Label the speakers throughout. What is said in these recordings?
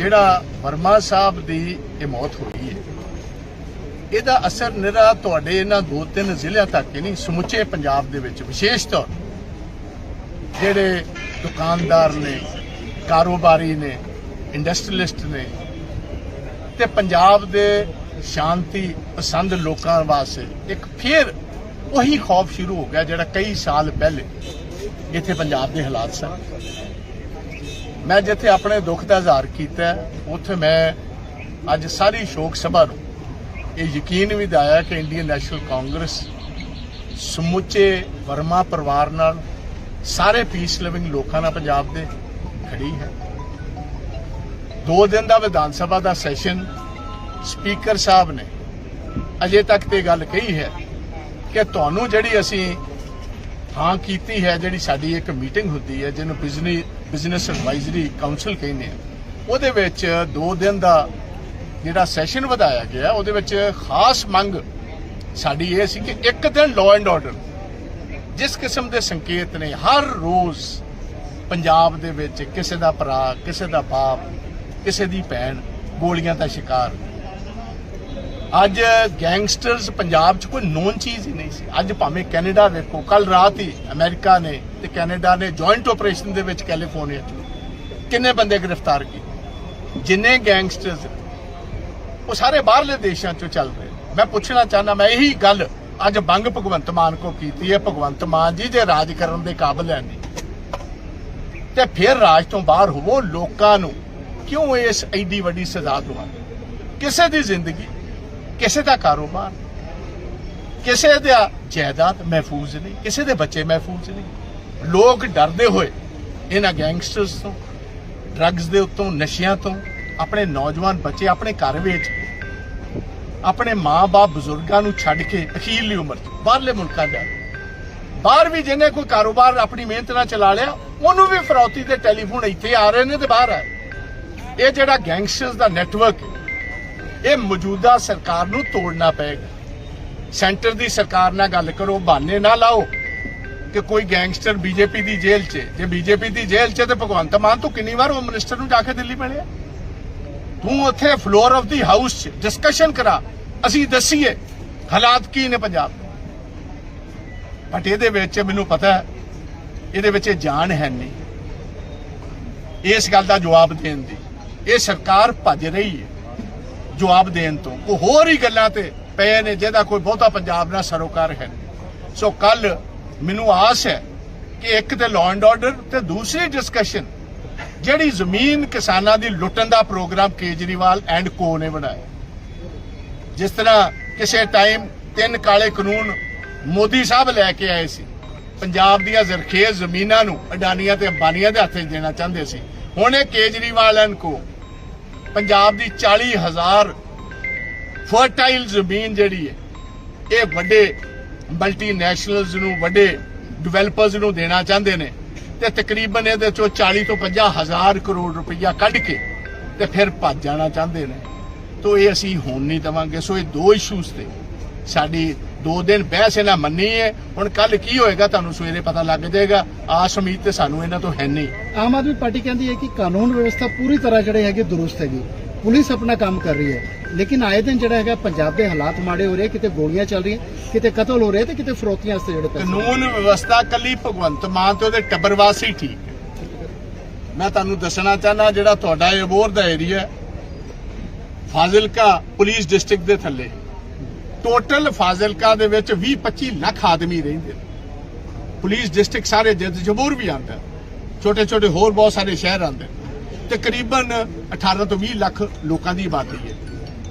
Speaker 1: ਜਿਹੜਾ ਵਰਮਾ ਸਾਹਿਬ ਦੀ ਇਹ ਮੌਤ ਹੋਈ ਹੈ। ਇਹਦਾ ਅਸਰ ਨਿਰਾ ਤੁਹਾਡੇ ਇਹਨਾਂ ਦੋ ਤਿੰਨ ਜ਼ਿਲ੍ਹਿਆਂ ਤੱਕ ਹੀ ਨਹੀਂ, ਸਮੁੱਚੇ ਪੰਜਾਬ ਦੇ ਵਿੱਚ ਵਿਸ਼ੇਸ਼ ਤੌਰ ਜਿਹੜੇ ਦੁਕਾਨਦਾਰ ਨੇ, ਕਾਰੋਬਾਰੀ ਨੇ ਇੰਡਸਟਰੀਲਿਸਟ ਨੇ, ਤੇ ਪੰਜਾਬ ਦੇ ਸ਼ਾਂਤੀ ਪਸੰਦ ਲੋਕਾਂ ਵਾਸਤੇ ਇੱਕ ਫਿਰ ਉਹੀ ਖੌਫ ਸ਼ੁਰੂ ਹੋ ਗਿਆ ਜਿਹੜਾ ਕਈ ਸਾਲ ਪਹਿਲੇ ਇੱਥੇ ਪੰਜਾਬ ਦੇ ਹਾਲਾਤ ਸਨ। ਮੈਂ ਜਿੱਥੇ ਆਪਣੇ ਦੁੱਖ ਦਾ ਇਜ਼ਹਾਰ ਕੀਤਾ, ਉੱਥੇ ਮੈਂ ਅੱਜ ਸਾਰੀ ਸ਼ੋਕ ਸਭਾ ਨੂੰ ਇਹ ਯਕੀਨ ਵੀ ਦਿਵਾਇਆ ਕਿ ਇੰਡੀਅਨ ਨੈਸ਼ਨਲ ਕਾਂਗਰਸ ਸਮੁੱਚੇ ਵਰਮਾ ਪਰਿਵਾਰ ਨਾਲ ਸਾਰੇ ਪੀਸ ਲਿਵਿੰਗ ਲੋਕਾਂ ਨਾਲ ਪੰਜਾਬ ਦੇ ਖੜੀ ਹੈ। ਦੋ ਦਿਨ ਦਾ ਵਿਧਾਨ ਸਭਾ ਦਾ ਸੈਸ਼ਨ ਸਪੀਕਰ ਸਾਹਿਬ ਨੇ ਅਜੇ ਤੱਕ ਤੇ ਗੱਲ ਕਹੀ ਹੈ ਕਿ ਤੁਹਾਨੂੰ ਜਿਹੜੀ ਅਸੀਂ ਹਾਂ ਕੀਤੀ ਹੈ, ਜਿਹੜੀ ਸਾਡੀ ਇੱਕ ਮੀਟਿੰਗ ਹੁੰਦੀ ਹੈ, ਜਿਹਨੂੰ ਬਿਜ਼ਨਸ ਬਿਜ਼ਨਸ ਐਡਵਾਈਜ਼ਰੀ ਕਾਉਂਸਲ ਕਹਿੰਦੇ ਆ। ਉਹਦੇ ਵਿੱਚ ਦੋ ਦਿਨ ਦਾ ਜਿਹੜਾ ਸੈਸ਼ਨ ਵਧਾਇਆ ਗਿਆ, ਉਹਦੇ ਵਿੱਚ ਖਾਸ ਮੰਗ ਸਾਡੀ ਇਹ ਸੀ ਕਿ ਇੱਕ ਦਿਨ ਲਾਅ ਐਂਡ ਆਰਡਰ ਜਿਸ ਕਿਸਮ ਦੇ ਸੰਕੇਤ ਨੇ, ਹਰ ਰੋਜ਼ ਪੰਜਾਬ ਦੇ ਵਿੱਚ ਕਿਸੇ ਦਾ ਭਰਾ, ਕਿਸੇ ਦਾ ਬਾਪ, ਕਿਸੇ ਦੀ ਭੈਣ ਗੋਲੀਆਂ ਦਾ ਸ਼ਿਕਾਰ ਅੱਜ ਗੈਂਗਸਟਰਸ ਪੰਜਾਬ 'ਚ ਕੋਈ ਨੋਨ ਚੀਜ਼ ਹੀ ਨਹੀਂ ਸੀ। ਅੱਜ ਭਾਵੇਂ ਕੈਨੇਡਾ ਵੇਖੋ ਕੱਲ ਰਾਤ ਹੀ ਅਮਰੀਕਾ ਨੇ ਤੇ ਕੈਨੇਡਾ ਨੇ ਜੁਆਇੰਟ ਆਪਰੇਸ਼ਨ ਦੇ ਵਿੱਚ ਕੈਲੀਫੋਰਨੀਆ 'ਚ ਕਿੰਨੇ ਬੰਦੇ ਗ੍ਰਿਫਤਾਰ ਕੀਤੇ? ਜਿੰਨੇ ਗੈਂਗਸਟਰਸ ਉਹ ਸਾਰੇ ਬਾਹਰਲੇ ਦੇਸ਼ਾਂ 'ਚੋਂ ਚੱਲ ਰਹੇ। ਮੈਂ ਪੁੱਛਣਾ ਚਾਹੁੰਦਾ, ਮੈਂ ਇਹੀ ਗੱਲ ਅੱਜ ਬੰਗ ਭਗਵੰਤ ਮਾਨ ਕੋ ਕੀਤੀ ਹੈ। ਭਗਵੰਤ ਮਾਨ ਜੀ ਜੇ ਰਾਜ ਕਰਨ ਦੇ ਕਾਬਿਲ ਹੈ ਨਹੀਂ। ਤੇ ਫਿਰ ਰਾਜ ਤੋਂ ਬਾਹਰ ਹੋਵੋ, ਲੋਕਾਂ ਨੂੰ ਕਿਉਂ ਇਸ ਐਡੀ ਵੱਡੀ ਸਜ਼ਾ ਦਵਾਉਂਦੇ ਕਿਸੇ ਦੀ ਜ਼ਿੰਦਗੀ ਕਿਸੇ ਦਾ ਕਾਰੋਬਾਰ ਕਿਸੇ ਦਾ ਜਾਇਦਾਦ ਮਹਿਫੂਜ਼ ਨਹੀਂ, ਕਿਸੇ ਦੇ ਬੱਚੇ ਮਹਿਫੂਜ਼ ਨਹੀਂ। ਲੋਕ ਡਰਦੇ ਹੋਏ ਇਹਨਾਂ ਗੈਂਗਸਟਰਸ ਤੋਂ ਡਰੱਗਸ ਦੇ ਉੱਤੋਂ, ਨਸ਼ਿਆਂ ਤੋਂ, ਆਪਣੇ ਨੌਜਵਾਨ ਬੱਚੇ ਆਪਣੇ ਘਰ ਵਿੱਚ ਆਪਣੇ ਮਾਂ-ਬਾਪ ਬਜ਼ੁਰਗਾਂ ਨੂੰ ਛੱਡ ਕੇ ਅਖੀਰਲੀ ਉਮਰ 'ਚ, ਬਾਹਰਲੇ ਮੁਲਕਾਂ ਜਾ ਬਾਹਰ ਵੀ ਜਿਹਨੇ ਕੋਈ ਕਾਰੋਬਾਰ ਆਪਣੀ ਮਿਹਨਤ ਨਾਲ ਚਲਾ ਲਿਆ, ਉਹਨੂੰ ਵੀ ਫਰੌਤੀ ਦੇ ਟੈਲੀਫੋਨ ਇੱਥੇ ਆ ਰਹੇ ਨੇ ਤੇ ਬਾਹਰ ਆ ਇਹ ਜਿਹੜਾ ਗੈਂਗਸਟਰਸ ਦਾ ਨੈਟਵਰਕ ਇਹ ਮੌਜੂਦਾ ਸਰਕਾਰ ਨੂੰ ਤੋੜਨਾ ਪਏਗਾ। ਸੈਂਟਰ ਦੀ ਸਰਕਾਰ ਨਾਲ ਗੱਲ ਕਰੋ, ਬਹਾਨੇ ਨਾ ਲਾਓ ਕਿ ਕੋਈ ਗੈਂਗਸਟਰ ਬੀਜੇਪੀ ਦੀ ਜੇਲ੍ਹ 'ਚ ਜੇ ਬੀਜੇਪੀ ਦੀ ਜੇਲ੍ਹ 'ਚ ਤੇ ਭਗਵੰਤ ਮਾਨ ਤੂੰ ਕਿੰਨੀ ਵਾਰ ਉਹ ਮਿਨਿਸਟਰ ਨੂੰ ਜਾ ਕੇ ਦਿੱਲੀ ਮਿਲਿਆ? ਤੂੰ ਉੱਥੇ ਫਲੋਰ ਆਫ ਦੀ ਹਾਊਸ 'ਚ ਡਿਸਕਸ਼ਨ ਕਰਾ। ਅਸੀਂ ਦੱਸੀਏ, ਹਾਲਾਤ ਕੀ ਨੇ ਪੰਜਾਬ ਦੇ? ਬਟ ਇਹਦੇ ਵਿੱਚ ਮੈਨੂੰ ਪਤਾ ਇਹਦੇ ਵਿੱਚ ਜਾਨ ਹੈ ਨਹੀਂ। ਇਸ ਗੱਲ ਦਾ ਜਵਾਬ ਦੇਣ ਦੀ। ਇਹ ਸਰਕਾਰ ਭੱਜ ਰਹੀ ਹੈ। ਜਵਾਬ ਦੇਣ ਤੋਂ। ਉਹ ਹੋਰ ਹੀ ਗੱਲਾਂ ਤੇ ਪਏ ਨੇ, ਜਿਹਦਾ ਕੋਈ ਬਹੁਤਾ ਪੰਜਾਬ ਨਾਲ ਸਰੋਕਾਰ ਹੈ ਸੋ ਕੱਲ ਮੈਨੂੰ ਆਸ ਹੈ ਕਿ ਇੱਕ ਤੇ ਲਾਅ ਐਂਡ ਆਰਡਰ ਤੇ ਦੂਸਰੀ ਡਿਸਕਸ਼ਨ ਜਿਹੜੀ ਜ਼ਮੀਨ ਕਿਸਾਨਾਂ ਦੀ ਲੁੱਟਣ ਦਾ ਪ੍ਰੋਗਰਾਮ ਕੇਜਰੀਵਾਲ ਐਂਡ ਕੋ ਨੇ ਬਣਾਇਆ। ਜਿਸ ਤਰ੍ਹਾਂ ਕਿਸੇ ਟਾਈਮ ਤਿੰਨ ਕਾਲੇ ਕਾਨੂੰਨ ਮੋਦੀ ਸਾਹਿਬ ਲੈ ਕੇ ਆਏ ਸੀ, ਪੰਜਾਬ ਦੀਆਂ ਜ਼ਰਖੇਜ਼ ਜ਼ਮੀਨਾਂ ਨੂੰ ਅਡਾਨੀਆਂ ਤੇ ਅੰਬਾਨੀਆਂ ਦੇ ਹੱਥ ਦੇਣਾ ਚਾਹੁੰਦੇ ਸੀ। ਹੁਣ ਇਹ ਕੇਜਰੀਵਾਲ ਐਂਡ ਕੋ ਪੰਜਾਬ ਦੀ 40000 ਫਰਟਾਈਲ ਜ਼ਮੀਨ ਜਿਹੜੀ ਹੈ, ਇਹ ਵੱਡੇ ਮਲਟੀਨੈਸ਼ਨਲਸ ਨੂੰ, ਵੱਡੇ ਡਿਵੈਲਪਰਸ ਨੂੰ ਦੇਣਾ ਚਾਹੁੰਦੇ ਨੇ ਤੇ ਤਕਰੀਬਨ ਇਹਦੇ ਚੋਂ 40 ਤੋਂ 50 ਹਜ਼ਾਰ ਕਰੋੜ ਰੁਪਈਆ ਕੱਢ ਕੇ ਤੇ ਫਿਰ ਭੱਜ ਜਾਣਾ ਚਾਹੁੰਦੇ ਨੇ। ਤੋ ਇਹ ਅਸੀਂ ਹੋਣ ਨਹੀਂ ਦਵਾਂਗੇ। ਸੋ ਇਹ ਦੋ ਇਸ਼ੂਸ ਤੇ ਸਾਡੀ ਦੋ ਦਿਨ ਬਹਿਸ ਇਹਨਾਂ ਮੰਨੀ ਹੈ ਹੁਣ ਕੱਲ ਕੀ ਹੋਏਗਾ ਤੁਹਾਨੂੰ ਸਵੇਰੇ ਪਤਾ ਲੱਗ ਜਾਏਗਾ। ਆਸ ਉਮੀਦ ਤੇ ਸਾਨੂੰ ਇਹਨਾਂ ਤੋਂ ਹੈ ਨਹੀਂ।
Speaker 2: ਆਮ ਆਦਮੀ ਪਾਰਟੀ ਕਹਿੰਦੀ ਹੈ ਕਿ ਕਾਨੂੰਨ ਵਿਵਸਥਾ ਪੂਰੀ ਤਰ੍ਹਾਂ ਜਿਹੜੇ ਹੈਗੇ ਦਰੁਸਤ ਹੈਗੀ। ਪੁਲਿਸ ਆਪਣਾ ਕੰਮ ਕਰ ਰਹੀ ਹੈ। ਲੇਕਿਨ ਆਏ ਦਿਨ ਜਿਹੜਾ ਹੈਗਾ ਪੰਜਾਬ ਦੇ ਹਾਲਾਤ ਮਾੜੇ ਹੋ ਰਹੇ ਕਿਤੇ ਗੋਲੀਆਂ ਚੱਲ ਰਹੀਆਂ ਕਿਤੇ ਕਤਲ ਹੋ ਰਹੇ ਤੇ ਕਿਤੇ ਫਰੋਤੀਆਂ ਵਾਸਤੇ ਜਿਹੜੇ
Speaker 1: ਕਾਨੂੰਨ ਵਿਵਸਥਾ ਕੱਲੀ ਭਗਵੰਤ ਮਾਨ ਤੇ ਉਹਦੇ ਟੱਬਰ ਵਾਸੀ ਠੀਕ ਮੈਂ ਤੁਹਾਨੂੰ ਦੱਸਣਾ ਚਾਹਨਾ ਜਿਹੜਾ ਤੁਹਾਡਾ ਇਹ ਅਬੋਰ ਦਾ ਏਰੀਆ ਫਾਜ਼ਿਲਕਾ ਪੁਲਿਸ ਡਿਸਟ੍ਰਿਕਟ ਦੇ ਥੱਲੇ। ਟੋਟਲ ਫਾਜ਼ਿਲਕਾ ਦੇ ਵਿੱਚ 20 25 ਲੱਖ ਆਦਮੀ ਰਹਿੰਦੇ ਨੇ। ਪੁਲਿਸ ਡਿਸਟ੍ਰਿਕਟ ਸਾਰੇ ਜਿੱਦ ਜਬੂਰ ਵੀ ਆਉਂਦਾ ਛੋਟੇ ਛੋਟੇ ਹੋਰ ਬਹੁਤ ਸਾਰੇ ਸ਼ਹਿਰ ਆਉਂਦੇ ਤਕਰੀਬਨ 18 ਤੋਂ 20 ਲੱਖ ਲੋਕਾਂ ਦੀ ਆਬਾਦੀ ਹੈ।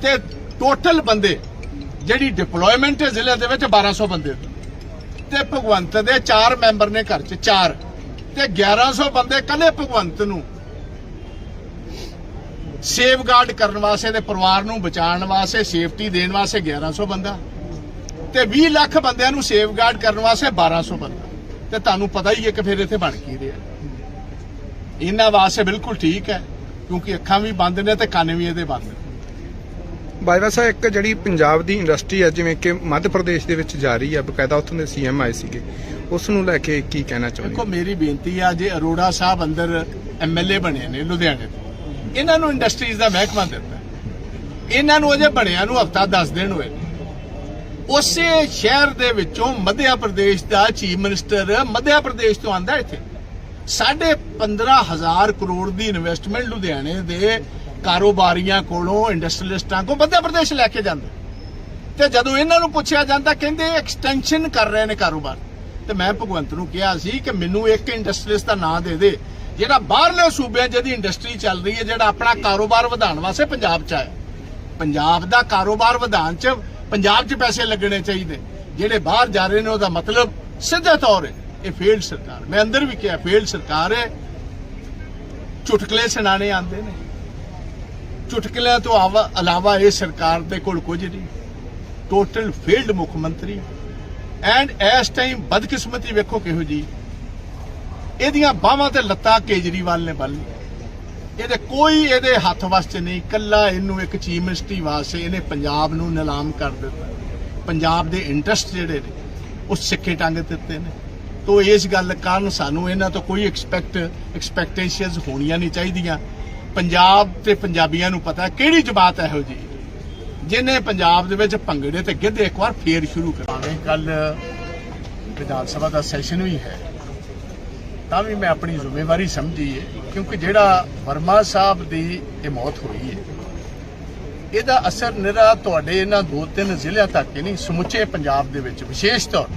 Speaker 1: ਤੇ ਟੋਟਲ ਬੰਦੇ, ਜਿਹੜੀ ਡਿਪਲੋਇਮੈਂਟ ਹੈ ਜ਼ਿਲ੍ਹੇ ਦੇ ਵਿੱਚ 1200 ਬੰਦੇ ਨੇ। ਤੇ ਭਗਵੰਤ ਦੇ 4 ਮੈਂਬਰ ਨੇ ਘਰ 'ਚ 4 ਤੇ 1100 ਬੰਦੇ ਕੱਲੇ ਭਗਵੰਤ ਨੂੰ ਸੇਫਗਾਰਡ ਕਰਨ ਵਾਸਤੇ ਤੇ ਪਰਿਵਾਰ ਨੂੰ ਬਚਾਉਣ ਵਾਸਤੇ ਸੇਫਟੀ ਦੇਣ ਵਾਸਤੇ 1100 ਬੰਦਾ। ਤੇ 20 ਲੱਖ ਬੰਦਿਆਂ ਨੂੰ ਸੇਫਗਾਰਡ ਕਰਨ ਵਾਸਤੇ 1200 ਬੰਦਾ। ਤੇ ਤੁਹਾਨੂੰ ਪਤਾ ਹੀ ਹੈ ਕਿ ਫਿਰ ਇੱਥੇ ਬਣ ਕੀ ਰਿਹਾ। ਇਹਨਾਂ ਵਾਸਤੇ ਬਿਲਕੁਲ ਠੀਕ ਹੈ ਕਿਉਂਕਿ ਅੱਖਾਂ ਵੀ ਬੰਦ ਨੇ ਤੇ ਕੰਨ ਵੀ ਇਹਦੇ ਬੰਦ ਨੇ।
Speaker 3: ਬਾਜਵਾ ਸਾਹਿਬ ਇੱਕ ਜਿਹੜੀ ਪੰਜਾਬ ਦੀ ਇੰਡਸਟਰੀ ਹੈ ਜਿਵੇਂ ਕਿ ਮੱਧ ਪ੍ਰਦੇਸ਼ ਦੇ ਵਿੱਚ ਜਾ ਰਹੀ ਹੈ ਬਕਾਇਦਾ ਉੱਥੋਂ ਦੇ ਸੀਐਮ ਆਏ ਸੀਗੇ ਉਸ ਨੂੰ ਲੈ ਕੇ ਕੀ ਕਹਿਣਾ ਚਾਹੁੰਦੇ
Speaker 1: ਦੇਖੋ ਮੇਰੀ ਬੇਨਤੀ ਆ ਜੇ ਅਰੋੜਾ ਸਾਹਿਬ ਅੰਦਰ ਐਮਐਲਏ ਬਣੇ ਨੇ ਲੁਧਿਆਣੇ ਤੋਂ ਇਹਨਾਂ ਨੂੰ ਇੰਡਸਟਰੀਜ਼ ਦਾ ਮਹਿਕਮਾ ਦਿੱਤਾ ਇਹਨਾਂ ਨੂੰ ਅਜੇ ਬਣਿਆ ਨੂੰ ਹਫਤਾ 10 ਦਿਨ ਹੋਏ ਨੇ। ਉਸੇ ਸ਼ਹਿਰ ਦੇ ਵਿੱਚੋਂ ਮੱਧਿਆ ਪ੍ਰਦੇਸ਼ ਦਾ ਚੀਫ ਮਿਨਿਸਟਰ ਮੱਧ ਪ੍ਰਦੇਸ਼ ਤੋਂ ਆਂਦਾ ਇੱਥੇ ਸਾਢੇ 15000 ਕਰੋੜ ਦੀ ਇਨਵੈਸਟਮੈਂਟ ਲੁਧਿਆਣੇ ਦੇ ਕਾਰੋਬਾਰੀਆਂ ਕੋਲੋਂ ਇੰਡਸਟਰੀਲਿਸਟਾਂ ਕੋ ਮੱਧ ਪ੍ਰਦੇਸ਼ ਲੈ ਕੇ ਜਾਂਦਾ ਤੇ ਜਦੋਂ ਇਹਨਾਂ ਨੂੰ ਪੁੱਛਿਆ ਜਾਂਦਾ ਕਹਿੰਦੇ ਐਕਸਟੈਂਸ਼ਨ ਕਰ ਰਹੇ ਨੇ ਕਾਰੋਬਾਰ ਤੇ ਮੈਂ ਭਗਵੰਤ ਨੂੰ ਕਿਹਾ ਸੀ ਕਿ ਮੈਨੂੰ ਇੱਕ ਇੰਡਸਟਰੀਲਿਸਟ ਦਾ ਨਾਂ ਦੇ ਦੇ ਜਿਹੜਾ ਬਾਹਰਲੇ ਸੂਬਿਆਂ 'ਚ ਜਿਹਦੀ ਇੰਡਸਟਰੀ ਚੱਲ ਰਹੀ ਹੈ, ਜਿਹੜਾ ਆਪਣਾ ਕਾਰੋਬਾਰ ਵਧਾਉਣ ਵਾਸਤੇ ਪੰਜਾਬ 'ਚ ਆਇਆ। ਪੰਜਾਬ ਦਾ ਕਾਰੋਬਾਰ ਵਧਾਉਣ 'ਚ, ਪੰਜਾਬ 'ਚ ਪੈਸੇ ਲੱਗਣੇ ਚਾਹੀਦੇ। ਜਿਹੜੇ ਬਾਹਰ ਜਾ ਰਹੇ ਨੇ, ਉਹਦਾ ਮਤਲਬ ਸਿੱਧਾ ਤੌਰ ਹੈ, ਇਹ ਫੇਲਡ ਸਰਕਾਰ। ਮੈਂ ਅੰਦਰ ਵੀ ਕਿਹਾ ਫੇਲਡ ਸਰਕਾਰ ਹੈ। ਚੁਟਕਲੇ ਸੁਣਾਣੇ ਆਉਂਦੇ ਨੇ। ਚੁਟਕਲਿਆਂ ਤੋਂ ਆਵਾ- ਇਲਾਵਾ ਇਹ ਸਰਕਾਰ ਦੇ ਕੋਲ ਕੁਝ ਨਹੀਂ। ਟੋਟਲ ਫੇਲਡ ਮੁੱਖ ਮੰਤਰੀ। ਐਂਡ ਇਸ ਟਾਈਮ ਬਦਕਿਸਮਤੀ ਵੇਖੋ ਕਿਹੋ ਜੀ ਇਹਦੀਆਂ ਬਾਹਾਂ ਤੇ ਲੱਤਾਂ ਕੇਜਰੀਵਾਲ ਨੇ ਬੰਨ ਇਹਦੇ ਕੋਈ ਇਹਦੇ ਹੱਥ ਵਾਸਤੇ ਨਹੀਂ ਕੱਲਾ ਇਹਨੂੰ ਇੱਕ ਚੀਫ ਮਿਨਿਸਟਰੀ ਵਾਸਤੇ ਇਹਨੇ ਪੰਜਾਬ ਨੂੰ ਨਿਲਾਮ ਕਰ ਦਿੱਤਾ। ਪੰਜਾਬ ਦੇ ਇੰਟਰਸਟ ਜਿਹੜੇ ਨੇ, ਉਹ ਸਿੱਖੇ ਟੰਗ ਦਿੱਤੇ ਨੇ। ਤੋ ਇਸ ਗੱਲ ਕਾਰਨ ਸਾਨੂੰ ਇਹਨਾਂ ਤੋਂ ਕੋਈ ਐਕਸਪੈਕਟ ਐਕਸਪੈਕਟੇਸ਼ਨਸ ਹੋਣੀਆਂ ਨਹੀਂ ਚਾਹੀਦੀਆਂ। ਪੰਜਾਬ ਤੇ ਪੰਜਾਬੀਆਂ ਨੂੰ ਪਤਾ ਕਿਹੜੀ ਜਮਾਤ ਇਹੋ ਜੀ ਜਿਹਨੇ ਪੰਜਾਬ ਦੇ ਵਿੱਚ ਭੰਗੜੇ ਤੇ ਗਿੱਧੇ ਇੱਕ ਵਾਰ ਫੇਰ ਸ਼ੁਰੂ ਕਰਾਵੇਂ ਕੱਲ ਵਿਧਾਨ ਸਭਾ ਦਾ ਸੈਸ਼ਨ ਵੀ ਹੈ। ਤਾਂ ਵੀ ਮੈਂ ਆਪਣੀ ਜ਼ਿੰਮੇਵਾਰੀ ਸਮਝੀ ਹੈ ਕਿਉਂਕਿ ਜਿਹੜਾ ਵਰਮਾ ਸਾਹਿਬ ਦੀ ਇਹ ਮੌਤ ਹੋਈ ਹੈ ਇਹਦਾ ਅਸਰ ਨਿਰਾ ਤੁਹਾਡੇ ਇਹਨਾਂ ਦੋ ਤਿੰਨ ਜ਼ਿਲ੍ਹਿਆਂ ਤੱਕ ਹੀ ਨਹੀਂ, ਸਮੁੱਚੇ ਪੰਜਾਬ ਦੇ ਵਿੱਚ ਵਿਸ਼ੇਸ਼ ਤੌਰ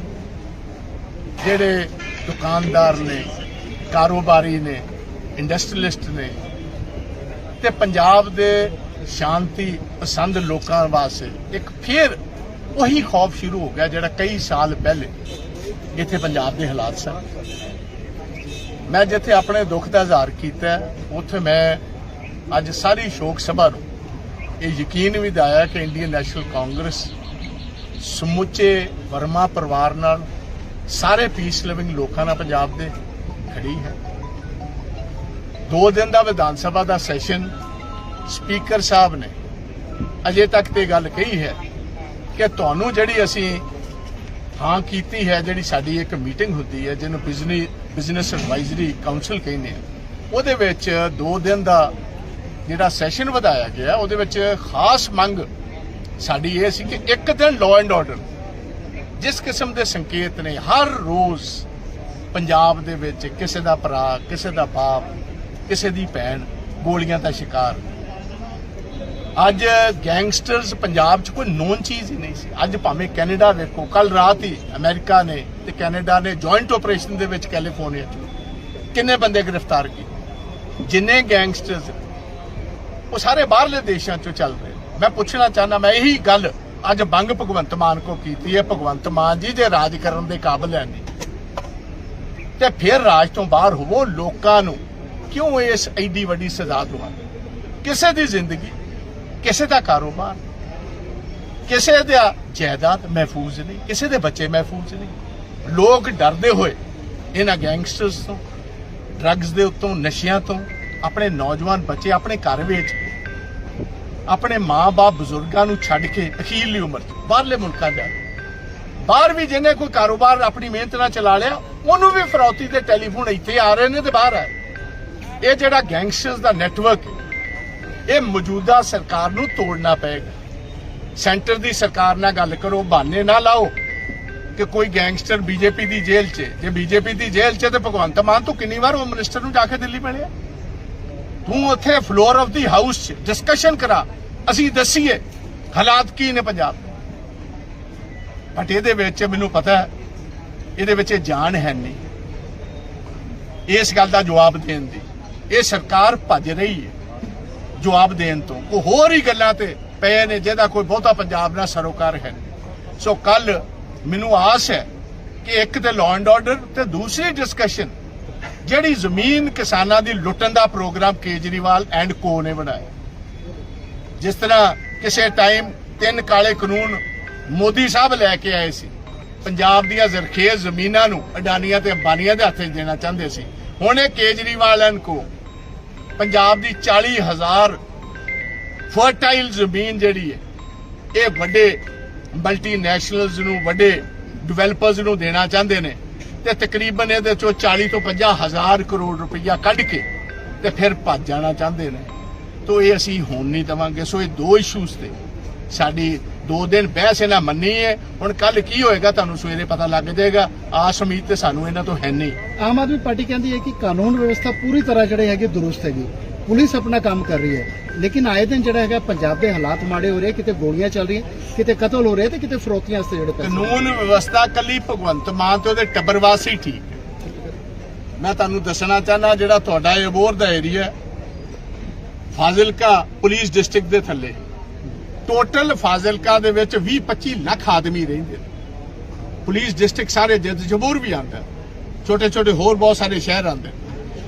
Speaker 1: ਜਿਹੜੇ ਦੁਕਾਨਦਾਰ ਨੇ, ਕਾਰੋਬਾਰੀ ਨੇ ਇੰਡਸਟਰੀਲਿਸਟ ਨੇ, ਤੇ ਪੰਜਾਬ ਦੇ ਸ਼ਾਂਤੀ ਪਸੰਦ ਲੋਕਾਂ ਵਾਸਤੇ ਇੱਕ ਫਿਰ ਉਹੀ ਖੌਫ ਸ਼ੁਰੂ ਹੋ ਗਿਆ ਜਿਹੜਾ ਕਈ ਸਾਲ ਪਹਿਲੇ ਇੱਥੇ ਪੰਜਾਬ ਦੇ ਹਾਲਾਤ ਸਨ। ਮੈਂ ਜਿੱਥੇ ਆਪਣੇ ਦੁੱਖ ਦਾ ਇਜ਼ਹਾਰ ਕੀਤਾ ਉੱਥੇ ਮੈਂ ਅੱਜ ਸਾਰੀ ਸ਼ੋਕ ਸਭਾ ਨੂੰ ਇਹ ਯਕੀਨ ਵੀ ਦਿਵਾਇਆ ਕਿ ਇੰਡੀਅਨ ਨੈਸ਼ਨਲ ਕਾਂਗਰਸ, ਸਮੁੱਚੇ ਵਰਮਾ ਪਰਿਵਾਰ ਨਾਲ ਸਾਰੇ ਪੀਸ ਲਿਵਿੰਗ ਲੋਕਾਂ ਨਾਲ ਪੰਜਾਬ ਦੇ ਖੜੀ ਹੈ। ਦੋ ਦਿਨ ਦਾ ਵਿਧਾਨ ਸਭਾ ਦਾ ਸੈਸ਼ਨ ਸਪੀਕਰ ਸਾਹਿਬ ਨੇ ਅਜੇ ਤੱਕ ਤੇ ਗੱਲ ਕਹੀ ਹੈ ਕਿ ਤੁਹਾਨੂੰ ਜਿਹੜੀ ਅਸੀਂ ਹਾਂ ਕੀਤੀ ਹੈ, ਜਿਹੜੀ ਸਾਡੀ ਇੱਕ ਮੀਟਿੰਗ ਹੁੰਦੀ ਹੈ, ਜਿਹਨੂੰ ਬਿਜ਼ਨਸ ਬਿਜ਼ਨਸ ਐਡਵਾਈਜ਼ਰੀ ਕਾਉਂਸਲ ਕਹਿੰਦੇ ਆ। ਉਹਦੇ ਵਿੱਚ ਦੋ ਦਿਨ ਦਾ ਜਿਹੜਾ ਸੈਸ਼ਨ ਵਧਾਇਆ ਗਿਆ, ਉਹਦੇ ਵਿੱਚ ਖਾਸ ਮੰਗ ਸਾਡੀ ਇਹ ਸੀ ਕਿ ਇੱਕ ਦਿਨ ਲਾਅ ਐਂਡ ਆਰਡਰ ਜਿਸ ਕਿਸਮ ਦੇ ਸੰਕੇਤ ਨੇ, ਹਰ ਰੋਜ਼ ਪੰਜਾਬ ਦੇ ਵਿੱਚ ਕਿਸੇ ਦਾ ਭਰਾ, ਕਿਸੇ ਦਾ ਬਾਪ, ਕਿਸੇ ਦੀ ਭੈਣ ਗੋਲੀਆਂ ਦਾ ਸ਼ਿਕਾਰ ਅੱਜ ਗੈਂਗਸਟਰਸ ਪੰਜਾਬ 'ਚ ਕੋਈ ਨੋਨ ਚੀਜ਼ ਹੀ ਨਹੀਂ ਸੀ। ਅੱਜ ਭਾਵੇਂ ਕੈਨੇਡਾ ਵੇਖੋ ਕੱਲ ਰਾਤ ਹੀ ਅਮਰੀਕਾ ਨੇ ਤੇ ਕੈਨੇਡਾ ਨੇ ਜੁਆਇੰਟ ਆਪਰੇਸ਼ਨ ਦੇ ਵਿੱਚ ਕੈਲੀਫੋਰਨੀਆ 'ਚ ਕਿੰਨੇ ਬੰਦੇ ਗ੍ਰਿਫਤਾਰ ਕੀਤੇ? ਜਿੰਨੇ ਗੈਂਗਸਟਰਸ ਉਹ ਸਾਰੇ ਬਾਹਰਲੇ ਦੇਸ਼ਾਂ 'ਚੋਂ ਚੱਲ ਰਹੇ। ਮੈਂ ਪੁੱਛਣਾ ਚਾਹਨਾ ਮੈਂ ਇਹੀ ਗੱਲ ਅੱਜ ਬੰਗ ਭਗਵੰਤ ਮਾਨ ਕੋ ਕੀਤੀ ਹੈ। ਭਗਵੰਤ ਮਾਨ ਜੀ ਜੇ ਰਾਜ ਕਰਨ ਦੇ ਕਾਬਿਲ ਹੈ ਨਹੀਂ। ਤੇ ਫਿਰ ਰਾਜ ਤੋਂ ਬਾਹਰ ਹੋਵੋ, ਲੋਕਾਂ ਨੂੰ ਕਿਉਂ ਇਸ ਐਡੀ ਵੱਡੀ ਸਜ਼ਾ ਦਵਾਉਂਦੇ ਕਿਸੇ ਦੀ ਜ਼ਿੰਦਗੀ ਕਿਸੇ ਦਾ ਕਾਰੋਬਾਰ ਕਿਸੇ ਦਾ ਜਾਇਦਾਦ ਮਹਿਫੂਜ਼ ਨਹੀਂ, ਕਿਸੇ ਦੇ ਬੱਚੇ ਮਹਿਫੂਜ਼ ਨਹੀਂ। ਲੋਕ ਡਰਦੇ ਹੋਏ ਇਹਨਾਂ ਗੈਂਗਸਟਰਸ ਤੋਂ, ਡਰੱਗਸ ਦੇ ਉੱਤੋਂ, ਨਸ਼ਿਆਂ ਤੋਂ, ਆਪਣੇ ਨੌਜਵਾਨ ਬੱਚੇ ਆਪਣੇ ਘਰ ਵਿੱਚ, ਆਪਣੇ ਮਾਂ-ਬਾਪ ਬਜ਼ੁਰਗਾਂ ਨੂੰ ਛੱਡ ਕੇ ਅਖੀਰਲੀ ਉਮਰ 'ਚ, ਬਾਹਰਲੇ ਮੁਲਕਾਂ ਜਾ ਬਾਹਰ ਵੀ ਜਿਹਨੇ ਕੋਈ ਕਾਰੋਬਾਰ ਆਪਣੀ ਮਿਹਨਤ ਨਾਲ ਚਲਾ ਲਿਆ, ਉਹਨੂੰ ਵੀ ਫਰੌਤੀ ਦੇ ਟੈਲੀਫੋਨ ਇੱਥੇ ਆ ਰਹੇ ਨੇ ਤੇ ਬਾਹਰ ਆ ਇਹ ਜਿਹੜਾ ਗੈਂਗਸਟਰਸ ਦਾ ਨੈਟਵਰਕ ਹੈ ਇਹ ਮੌਜੂਦਾ ਸਰਕਾਰ ਨੂੰ ਤੋੜਨਾ ਪਏਗਾ। ਸੈਂਟਰ ਦੀ ਸਰਕਾਰ ਨਾਲ ਗੱਲ ਕਰੋ ਬਹਾਨੇ ਨਾ ਲਾਓ ਕਿ ਕੋਈ ਗੈਂਗਸਟਰ ਬੀਜੇਪੀ ਦੀ ਜੇਲ੍ਹ 'ਚ ਜੇ ਬੀਜੇਪੀ ਦੀ ਜੇਲ੍ਹ 'ਚ ਤੇ ਭਗਵੰਤ ਮਾਨ ਤੂੰ ਕਿੰਨੀ ਵਾਰ ਹੋਮ ਮਿਨਿਸਟਰ ਨੂੰ ਜਾ ਕੇ ਦਿੱਲੀ ਮਿਲਿਆ? ਤੂੰ ਉੱਥੇ ਫਲੋਰ ਆਫ ਦੀ ਹਾਊਸ 'ਚ ਡਿਸਕਸ਼ਨ ਕਰਾ। ਅਸੀਂ ਦੱਸੀਏ ਹਾਲਾਤ ਕੀ ਨੇ ਪੰਜਾਬ ਦੇ? ਬਟ ਇਹਦੇ ਵਿੱਚ ਮੈਨੂੰ ਪਤਾ ਹੈ, ਇਹਦੇ ਵਿੱਚ ਇਹ ਜਾਨ ਹੈ ਨਹੀਂ। ਇਸ ਗੱਲ ਦਾ ਜਵਾਬ ਦੇਣ ਦੀ। ਇਹ ਸਰਕਾਰ ਭੱਜ ਰਹੀ ਹੈ। ਜਵਾਬ ਦੇਣ ਤੋਂ। ਉਹ ਹੋਰ ਹੀ ਗੱਲਾਂ ਤੇ ਪਏ ਨੇ, ਜਿਹਦਾ ਕੋਈ ਬਹੁਤਾ ਪੰਜਾਬ ਨਾਲ ਸਰੋਕਾਰ ਹੈ ਸੋ ਕੱਲ ਮੈਨੂੰ ਆਸ ਹੈ ਕਿ ਇੱਕ ਤੇ ਲਾਅ ਐਂਡ ਆਰਡਰ ਤੇ ਦੂਸਰੀ ਡਿਸਕਸ਼ਨ ਜਿਹੜੀ ਜ਼ਮੀਨ ਕਿਸਾਨਾਂ ਦੀ ਲੁੱਟਣ ਦਾ ਪ੍ਰੋਗਰਾਮ ਕੇਜਰੀਵਾਲ ਐਂਡ ਕੋ ਨੇ ਬਣਾਇਆ। ਜਿਸ ਤਰ੍ਹਾਂ ਕਿਸੇ ਟਾਈਮ ਤਿੰਨ ਕਾਲੇ ਕਾਨੂੰਨ ਮੋਦੀ ਸਾਹਿਬ ਲੈ ਕੇ ਆਏ ਸੀ, ਪੰਜਾਬ ਦੀਆਂ ਜ਼ਰਖੇਜ਼ ਜ਼ਮੀਨਾਂ ਨੂੰ ਅਡਾਨੀਆਂ ਤੇ ਅੰਬਾਨੀਆਂ ਦੇ ਹੱਥੇ ਦੇਣਾ ਚਾਹੁੰਦੇ ਸੀ। ਹੁਣ ਇਹ ਕੇਜਰੀਵਾਲ ਐਂਡ ਕੋ ਪੰਜਾਬ ਦੀ 40000 ਫਰਟਾਈਲ ਜ਼ਮੀਨ ਜਿਹੜੀ ਹੈ, ਇਹ ਵੱਡੇ ਮਲਟੀਨੈਸ਼ਨਲਸ ਨੂੰ, ਵੱਡੇ ਡਿਵੈਲਪਰਸ ਨੂੰ ਦੇਣਾ ਚਾਹੁੰਦੇ ਨੇ ਤੇ ਤਕਰੀਬਨ ਇਹਦੇ ਚੋਂ 40 ਤੋਂ 50 ਹਜ਼ਾਰ ਕਰੋੜ ਰੁਪਈਆ ਕੱਢ ਕੇ ਤੇ ਫਿਰ ਭੱਜ ਜਾਣਾ ਚਾਹੁੰਦੇ ਨੇ। ਤੋ ਇਹ ਅਸੀਂ ਹੋਣ ਨਹੀਂ ਦਵਾਂਗੇ। ਸੋ ਇਹ ਦੋ ਇਸ਼ੂਸ ਤੇ ਸਾਡੀ ਦੋ ਦਿਨ ਬਹਿਸ ਇਹਨਾਂ ਮੰਨੀ ਹੈ। ਹੁਣ ਕੱਲ ਕੀ ਹੋਏਗਾ ਤੁਹਾਨੂੰ ਸਵੇਰੇ ਪਤਾ ਲੱਗ ਜਾਏਗਾ। ਆਸ ਉਮੀਦ ਤੇ ਸਾਨੂੰ ਇਹਨਾਂ ਤੋਂ ਹੈ ਨਹੀਂ।
Speaker 2: ਆਮ ਆਦਮੀ ਪਾਰਟੀ ਕਹਿੰਦੀ ਹੈ ਕਿ ਕਾਨੂੰਨ ਵਿਵਸਥਾ ਪੂਰੀ ਤਰ੍ਹਾਂ ਜਿਹੜੇ ਹੈਗੇ ਦਰੁਸਤ ਹੈਗੀ। ਪੁਲਿਸ ਆਪਣਾ ਕੰਮ ਕਰ ਰਹੀ ਹੈ। ਲੇਕਿਨ ਆਏ ਦਿਨ ਜਿਹੜਾ ਹੈਗਾ ਪੰਜਾਬ ਦੇ ਹਾਲਾਤ ਮਾੜੇ ਹੋ ਰਹੇ ਕਿਤੇ ਗੋਲੀਆਂ ਚੱਲ ਰਹੀਆਂ ਕਿਤੇ ਕਤਲ ਹੋ ਰਹੇ ਤੇ ਕਿਤੇ ਫਰੋਤੀਆਂ ਵਾਸਤੇ ਜਿਹੜੇ
Speaker 1: ਕਾਨੂੰਨ ਵਿਵਸਥਾ ਕੱਲੀ ਭਗਵੰਤ ਮਾਨ ਤੇ ਉਹਦੇ ਟੱਬਰ ਵਾਸਤੇ ਹੀ। ਠੀਕ ਮੈਂ ਤੁਹਾਨੂੰ ਦੱਸਣਾ ਚਾਹਨਾ ਜਿਹੜਾ ਤੁਹਾਡਾ ਇਹ ਅਬੋਰ ਦਾ ਏਰੀਆ ਫਾਜ਼ਿਲਕਾ ਪੁਲਿਸ ਡਿਸਟ੍ਰਿਕਟ ਦੇ ਥੱਲੇ। ਟੋਟਲ ਫਾਜ਼ਿਲਕਾ ਦੇ ਵਿੱਚ 20 25 ਲੱਖ ਆਦਮੀ ਰਹਿੰਦੇ ਪੁਲਿਸ ਡਿਸਟ੍ਰਿਕਟ ਸਾਰੇ ਜਿੱਦ ਜਬੂਰ ਵੀ ਆਉਂਦਾ ਛੋਟੇ ਛੋਟੇ ਹੋਰ ਬਹੁਤ ਸਾਰੇ ਸ਼ਹਿਰ ਆਉਂਦੇ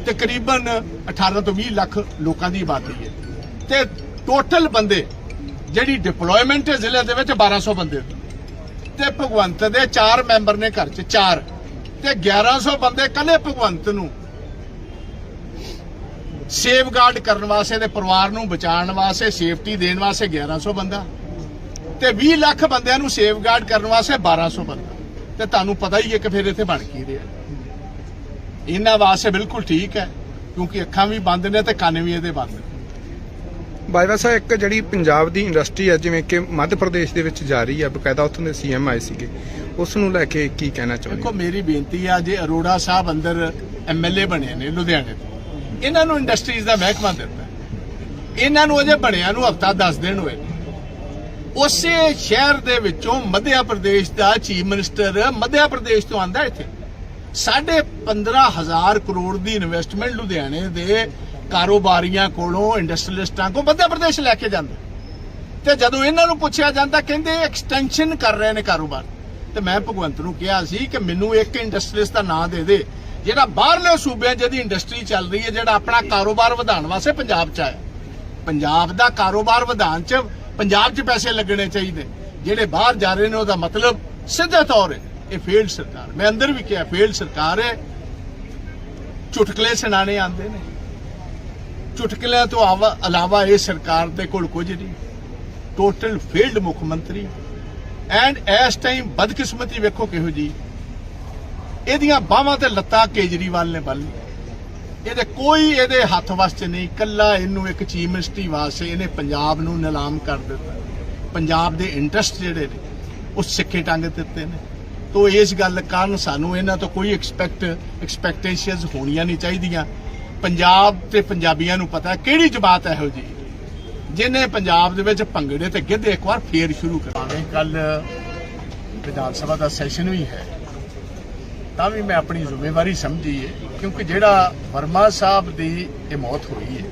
Speaker 1: ਤਕਰੀਬਨ 18 ਤੋਂ 20 ਲੱਖ ਲੋਕਾਂ ਦੀ ਆਬਾਦੀ ਹੈ। ਤੇ ਟੋਟਲ ਬੰਦੇ, ਜਿਹੜੀ ਡਿਪਲੋਇਮੈਂਟ ਹੈ ਜ਼ਿਲ੍ਹੇ ਦੇ ਵਿੱਚ 1200 ਬੰਦੇ ਨੇ। ਤੇ ਭਗਵੰਤ ਦੇ 4 ਮੈਂਬਰ ਨੇ ਘਰ 'ਚ 4 ਤੇ 1100 ਬੰਦੇ ਕੱਲੇ ਭਗਵੰਤ ਨੂੰ ਸੇਫਗਾਰਡ ਕਰਨ ਵਾਸਤੇ ਤੇ ਪਰਿਵਾਰ ਨੂੰ ਬਚਾਉਣ ਵਾਸਤੇ ਸੇਫਟੀ ਦੇਣ ਵਾਸਤੇ 1100 ਬੰਦਾ। ਤੇ 20 ਲੱਖ ਬੰਦਿਆਂ ਨੂੰ ਸੇਫਗਾਰਡ ਕਰਨ ਵਾਸਤੇ 1200 ਬੰਦਾ। ਤੇ ਤੁਹਾਨੂੰ ਪਤਾ ਹੀ ਹੈ ਕਿ ਫਿਰ ਇੱਥੇ ਬਣ ਕੀ ਰਿਹਾ। ਇਹਨਾਂ ਵਾਸਤੇ ਬਿਲਕੁਲ ਠੀਕ ਹੈ ਕਿਉਂਕਿ ਅੱਖਾਂ ਵੀ ਬੰਦ ਨੇ ਤੇ ਕੰਨ ਵੀ ਇਹਦੇ ਬੰਦ ਨੇ।
Speaker 3: ਬਾਜਵਾ ਸਾਹਿਬ ਇੱਕ ਜਿਹੜੀ ਪੰਜਾਬ ਦੀ ਇੰਡਸਟਰੀ ਹੈ ਜਿਵੇਂ ਕਿ ਮੱਧ ਪ੍ਰਦੇਸ਼ ਦੇ ਵਿੱਚ ਜਾ ਰਹੀ ਹੈ ਬਕਾਇਦਾ ਉੱਥੋਂ ਦੇ ਸੀਐਮ ਆਏ ਸੀਗੇ। ਉਸ ਨੂੰ ਲੈ ਕੇ ਕੀ ਕਹਿਣਾ ਚਾਹੁੰਦੇ
Speaker 1: ਦੇਖੋ? ਮੇਰੀ ਬੇਨਤੀ ਆ ਜੇ ਅਰੋੜਾ ਸਾਹਿਬ ਅੰਦਰ ਐਮਐਲਏ ਬਣੇ ਨੇ ਲੁਧਿਆਣੇ ਤੋਂ ਇਹਨਾਂ ਨੂੰ ਇੰਡਸਟਰੀਜ਼ ਦਾ ਮਹਿਕਮਾ ਦਿੱਤਾ ਇਹਨਾਂ ਨੂੰ ਅਜੇ ਬਣਿਆ ਨੂੰ ਹਫਤਾ 10 ਦਿਨ ਹੋਏ ਉਸੇ ਸ਼ਹਿਰ ਦੇ ਵਿੱਚੋਂ ਮੱਧ ਪ੍ਰਦੇਸ਼ ਦਾ ਚੀਫ ਮਿਨਿਸਟਰ ਮੱਧ ਪ੍ਰਦੇਸ਼ ਤੋਂ ਆਂਦਾ ਇੱਥੇ। ਸਾਢੇ 15000 ਕਰੋੜ ਦੀ ਇਨਵੈਸਟਮੈਂਟ ਲੁਧਿਆਣੇ ਦੇ ਕਾਰੋਬਾਰੀਆਂ ਕੋਲੋਂ ਇੰਡਸਟਰੀਲਿਸਟਾਂ ਕੋ ਮੱਧ ਪ੍ਰਦੇਸ਼ ਲੈ ਕੇ ਜਾਂਦਾ। ਤੇ ਜਦੋਂ ਇਹਨਾਂ ਨੂੰ ਪੁੱਛਿਆ ਜਾਂਦਾ, ਕਹਿੰਦੇ ਐਕਸਟੈਂਸ਼ਨ ਕਰ ਰਹੇ ਨੇ ਕਾਰੋਬਾਰ। ਤੇ ਮੈਂ ਭਗਵੰਤ ਨੂੰ ਕਿਹਾ ਸੀ ਕਿ ਮੈਨੂੰ ਇੱਕ ਇੰਡਸਟਰੀਲਿਸਟ ਦਾ ਨਾਂ ਦੇ ਦੇ। ਜਿਹੜਾ ਬਾਹਰਲੇ ਸੂਬਿਆਂ 'ਚ ਜਿਹਦੀ ਇੰਡਸਟਰੀ ਚੱਲ ਰਹੀ ਹੈ, ਜਿਹੜਾ ਆਪਣਾ ਕਾਰੋਬਾਰ ਵਧਾਉਣ ਵਾਸਤੇ ਪੰਜਾਬ 'ਚ ਆਇਆ। ਪੰਜਾਬ ਦਾ ਕਾਰੋਬਾਰ ਵਧਾਉਣ 'ਚ ਪੰਜਾਬ 'ਚ ਪੈਸੇ ਲੱਗਣੇ ਚਾਹੀਦੇ। ਜਿਹੜੇ ਬਾਹਰ ਜਾ ਰਹੇ ਨੇ, ਉਹਦਾ ਮਤਲਬ ਸਿੱਧੇ ਤੌਰ 'ਤੇ ਇਹ ਫੇਲਡ ਸਰਕਾਰ। ਮੈਂ ਅੰਦਰ ਵੀ ਕਿਹਾ ਫੇਲਡ ਸਰਕਾਰ ਹੈ। ਚੁਟਕਲੇ ਸੁਣਾਣੇ ਆਉਂਦੇ ਨੇ। ਚੁਟਕਲਿਆਂ ਤੋਂ ਆਵਾ- ਇਲਾਵਾ ਇਹ ਸਰਕਾਰ ਦੇ ਕੋਲ ਕੁਝ ਨਹੀਂ। ਟੋਟਲ ਫੇਲਡ ਮੁੱਖ ਮੰਤਰੀ। ਐਂਡ ਇਸ ਟਾਈਮ ਬਦਕਿਸਮਤੀ ਵੇਖੋ ਕਿਹੋ ਜੀ ਇਹਦੀਆਂ ਬਾਹਾਂ ਤੇ ਲੱਤਾਂ ਕੇਜਰੀਵਾਲ ਨੇ ਬੰਨ ਇਹਦੇ ਕੋਈ ਇਹਦੇ ਹੱਥ ਵਾਸਤੇ ਨਹੀਂ, ਕੱਲਾ ਇਹਨੂੰ ਇੱਕ ਚੀਫ ਮਿਨਿਸਟਰੀ ਵਾਸਤੇ ਇਹਨੇ ਪੰਜਾਬ ਨੂੰ ਨਿਲਾਮ ਕਰ ਦਿੱਤਾ। ਪੰਜਾਬ ਦੇ ਇੰਟਰਸਟ ਜਿਹੜੇ ਨੇ, ਉਹ ਸਿੱਖੇ ਟੰਗ ਦਿੱਤੇ ਨੇ। ਤੋ ਇਸ ਗੱਲ ਕਾਰਨ ਸਾਨੂੰ ਇਹਨਾਂ ਤੋਂ ਕੋਈ ਐਕਸਪੈਕਟ ਐਕਸਪੈਕਟੇਸ਼ਨਸ ਹੋਣੀਆਂ ਨਹੀਂ ਚਾਹੀਦੀਆਂ। ਪੰਜਾਬ ਤੇ ਪੰਜਾਬੀਆਂ ਨੂੰ ਪਤਾ ਕਿਹੜੀ ਜਮਾਤ ਇਹੋ ਜੀ ਜਿਹਨੇ ਪੰਜਾਬ ਦੇ ਵਿੱਚ ਭੰਗੜੇ ਤੇ ਗਿੱਧੇ ਇੱਕ ਵਾਰ ਫੇਰ ਸ਼ੁਰੂ ਕਰਾਂਗੇ ਕੱਲ ਵਿਧਾਨ ਸਭਾ ਦਾ ਸੈਸ਼ਨ ਵੀ ਹੈ। ਤਾਂ ਵੀ ਮੈਂ ਆਪਣੀ ਜ਼ਿੰਮੇਵਾਰੀ ਸਮਝੀ ਹੈ ਕਿਉਂਕਿ ਜਿਹੜਾ ਵਰਮਾ ਸਾਹਿਬ ਦੀ ਇਹ ਮੌਤ ਹੋਈ ਹੈ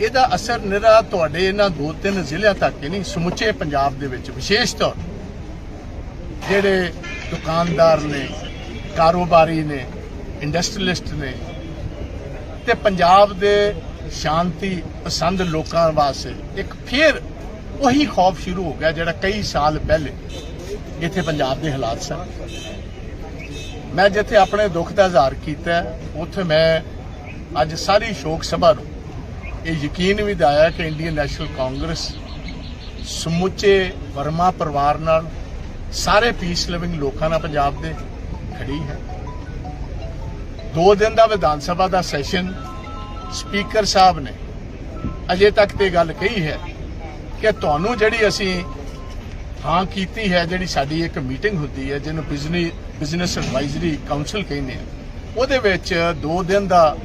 Speaker 1: ਇਹਦਾ ਅਸਰ ਨਿਰਾ ਤੁਹਾਡੇ ਇਹਨਾਂ ਦੋ ਤਿੰਨ ਜ਼ਿਲ੍ਹਿਆਂ ਤੱਕ ਹੀ ਨਹੀਂ, ਸਮੁੱਚੇ ਪੰਜਾਬ ਦੇ ਵਿੱਚ ਵਿਸ਼ੇਸ਼ ਤੌਰ ਜਿਹੜੇ ਦੁਕਾਨਦਾਰ ਨੇ, ਕਾਰੋਬਾਰੀ ਨੇ ਇੰਡਸਟਰੀਲਿਸਟ ਨੇ, ਤੇ ਪੰਜਾਬ ਦੇ ਸ਼ਾਂਤੀ ਪਸੰਦ ਲੋਕਾਂ ਵਾਸਤੇ ਇੱਕ ਫੇਰ ਉਹੀ ਖੌਫ ਸ਼ੁਰੂ ਹੋ ਗਿਆ ਜਿਹੜਾ ਕਈ ਸਾਲ ਪਹਿਲੇ ਇੱਥੇ ਪੰਜਾਬ ਦੇ ਹਾਲਾਤ ਸਨ। ਮੈਂ ਜਿੱਥੇ ਆਪਣੇ ਦੁੱਖ ਦਾ ਇਜ਼ਹਾਰ ਕੀਤਾ, ਉੱਥੇ ਮੈਂ ਅੱਜ ਸਾਰੀ ਸ਼ੋਕ ਸਭਾ ਨੂੰ ਇਹ ਯਕੀਨ ਵੀ ਦਿਵਾਇਆ ਕਿ ਇੰਡੀਅਨ ਨੈਸ਼ਨਲ ਕਾਂਗਰਸ, ਸਮੁੱਚੇ ਵਰਮਾ ਪਰਿਵਾਰ ਨਾਲ ਸਾਰੇ ਪੀਸ ਲਿਵਿੰਗ ਲੋਕਾਂ ਨਾਲ ਪੰਜਾਬ ਦੇ ਖੜੀ ਹੈ। ਦੋ ਦਿਨ ਦਾ ਵਿਧਾਨ ਸਭਾ ਦਾ ਸੈਸ਼ਨ ਸਪੀਕਰ ਸਾਹਿਬ ਨੇ ਅਜੇ ਤੱਕ ਤੇ ਗੱਲ ਕਹੀ ਹੈ ਕਿ ਤੁਹਾਨੂੰ ਜਿਹੜੀ ਅਸੀਂ ਹਾਂ ਕੀਤੀ ਹੈ, ਜਿਹੜੀ ਸਾਡੀ ਇੱਕ ਮੀਟਿੰਗ ਹੁੰਦੀ ਹੈ, ਜਿਹਨੂੰ ਬਿਜ਼ਨਸ ਬਿਜ਼ਨਸ ਐਡਵਾਈਜ਼ਰੀ ਕਾਉਂਸਲ ਕਹਿੰਦੇ ਆ। ਉਹਦੇ ਵਿੱਚ ਦੋ ਦਿਨ ਦਾ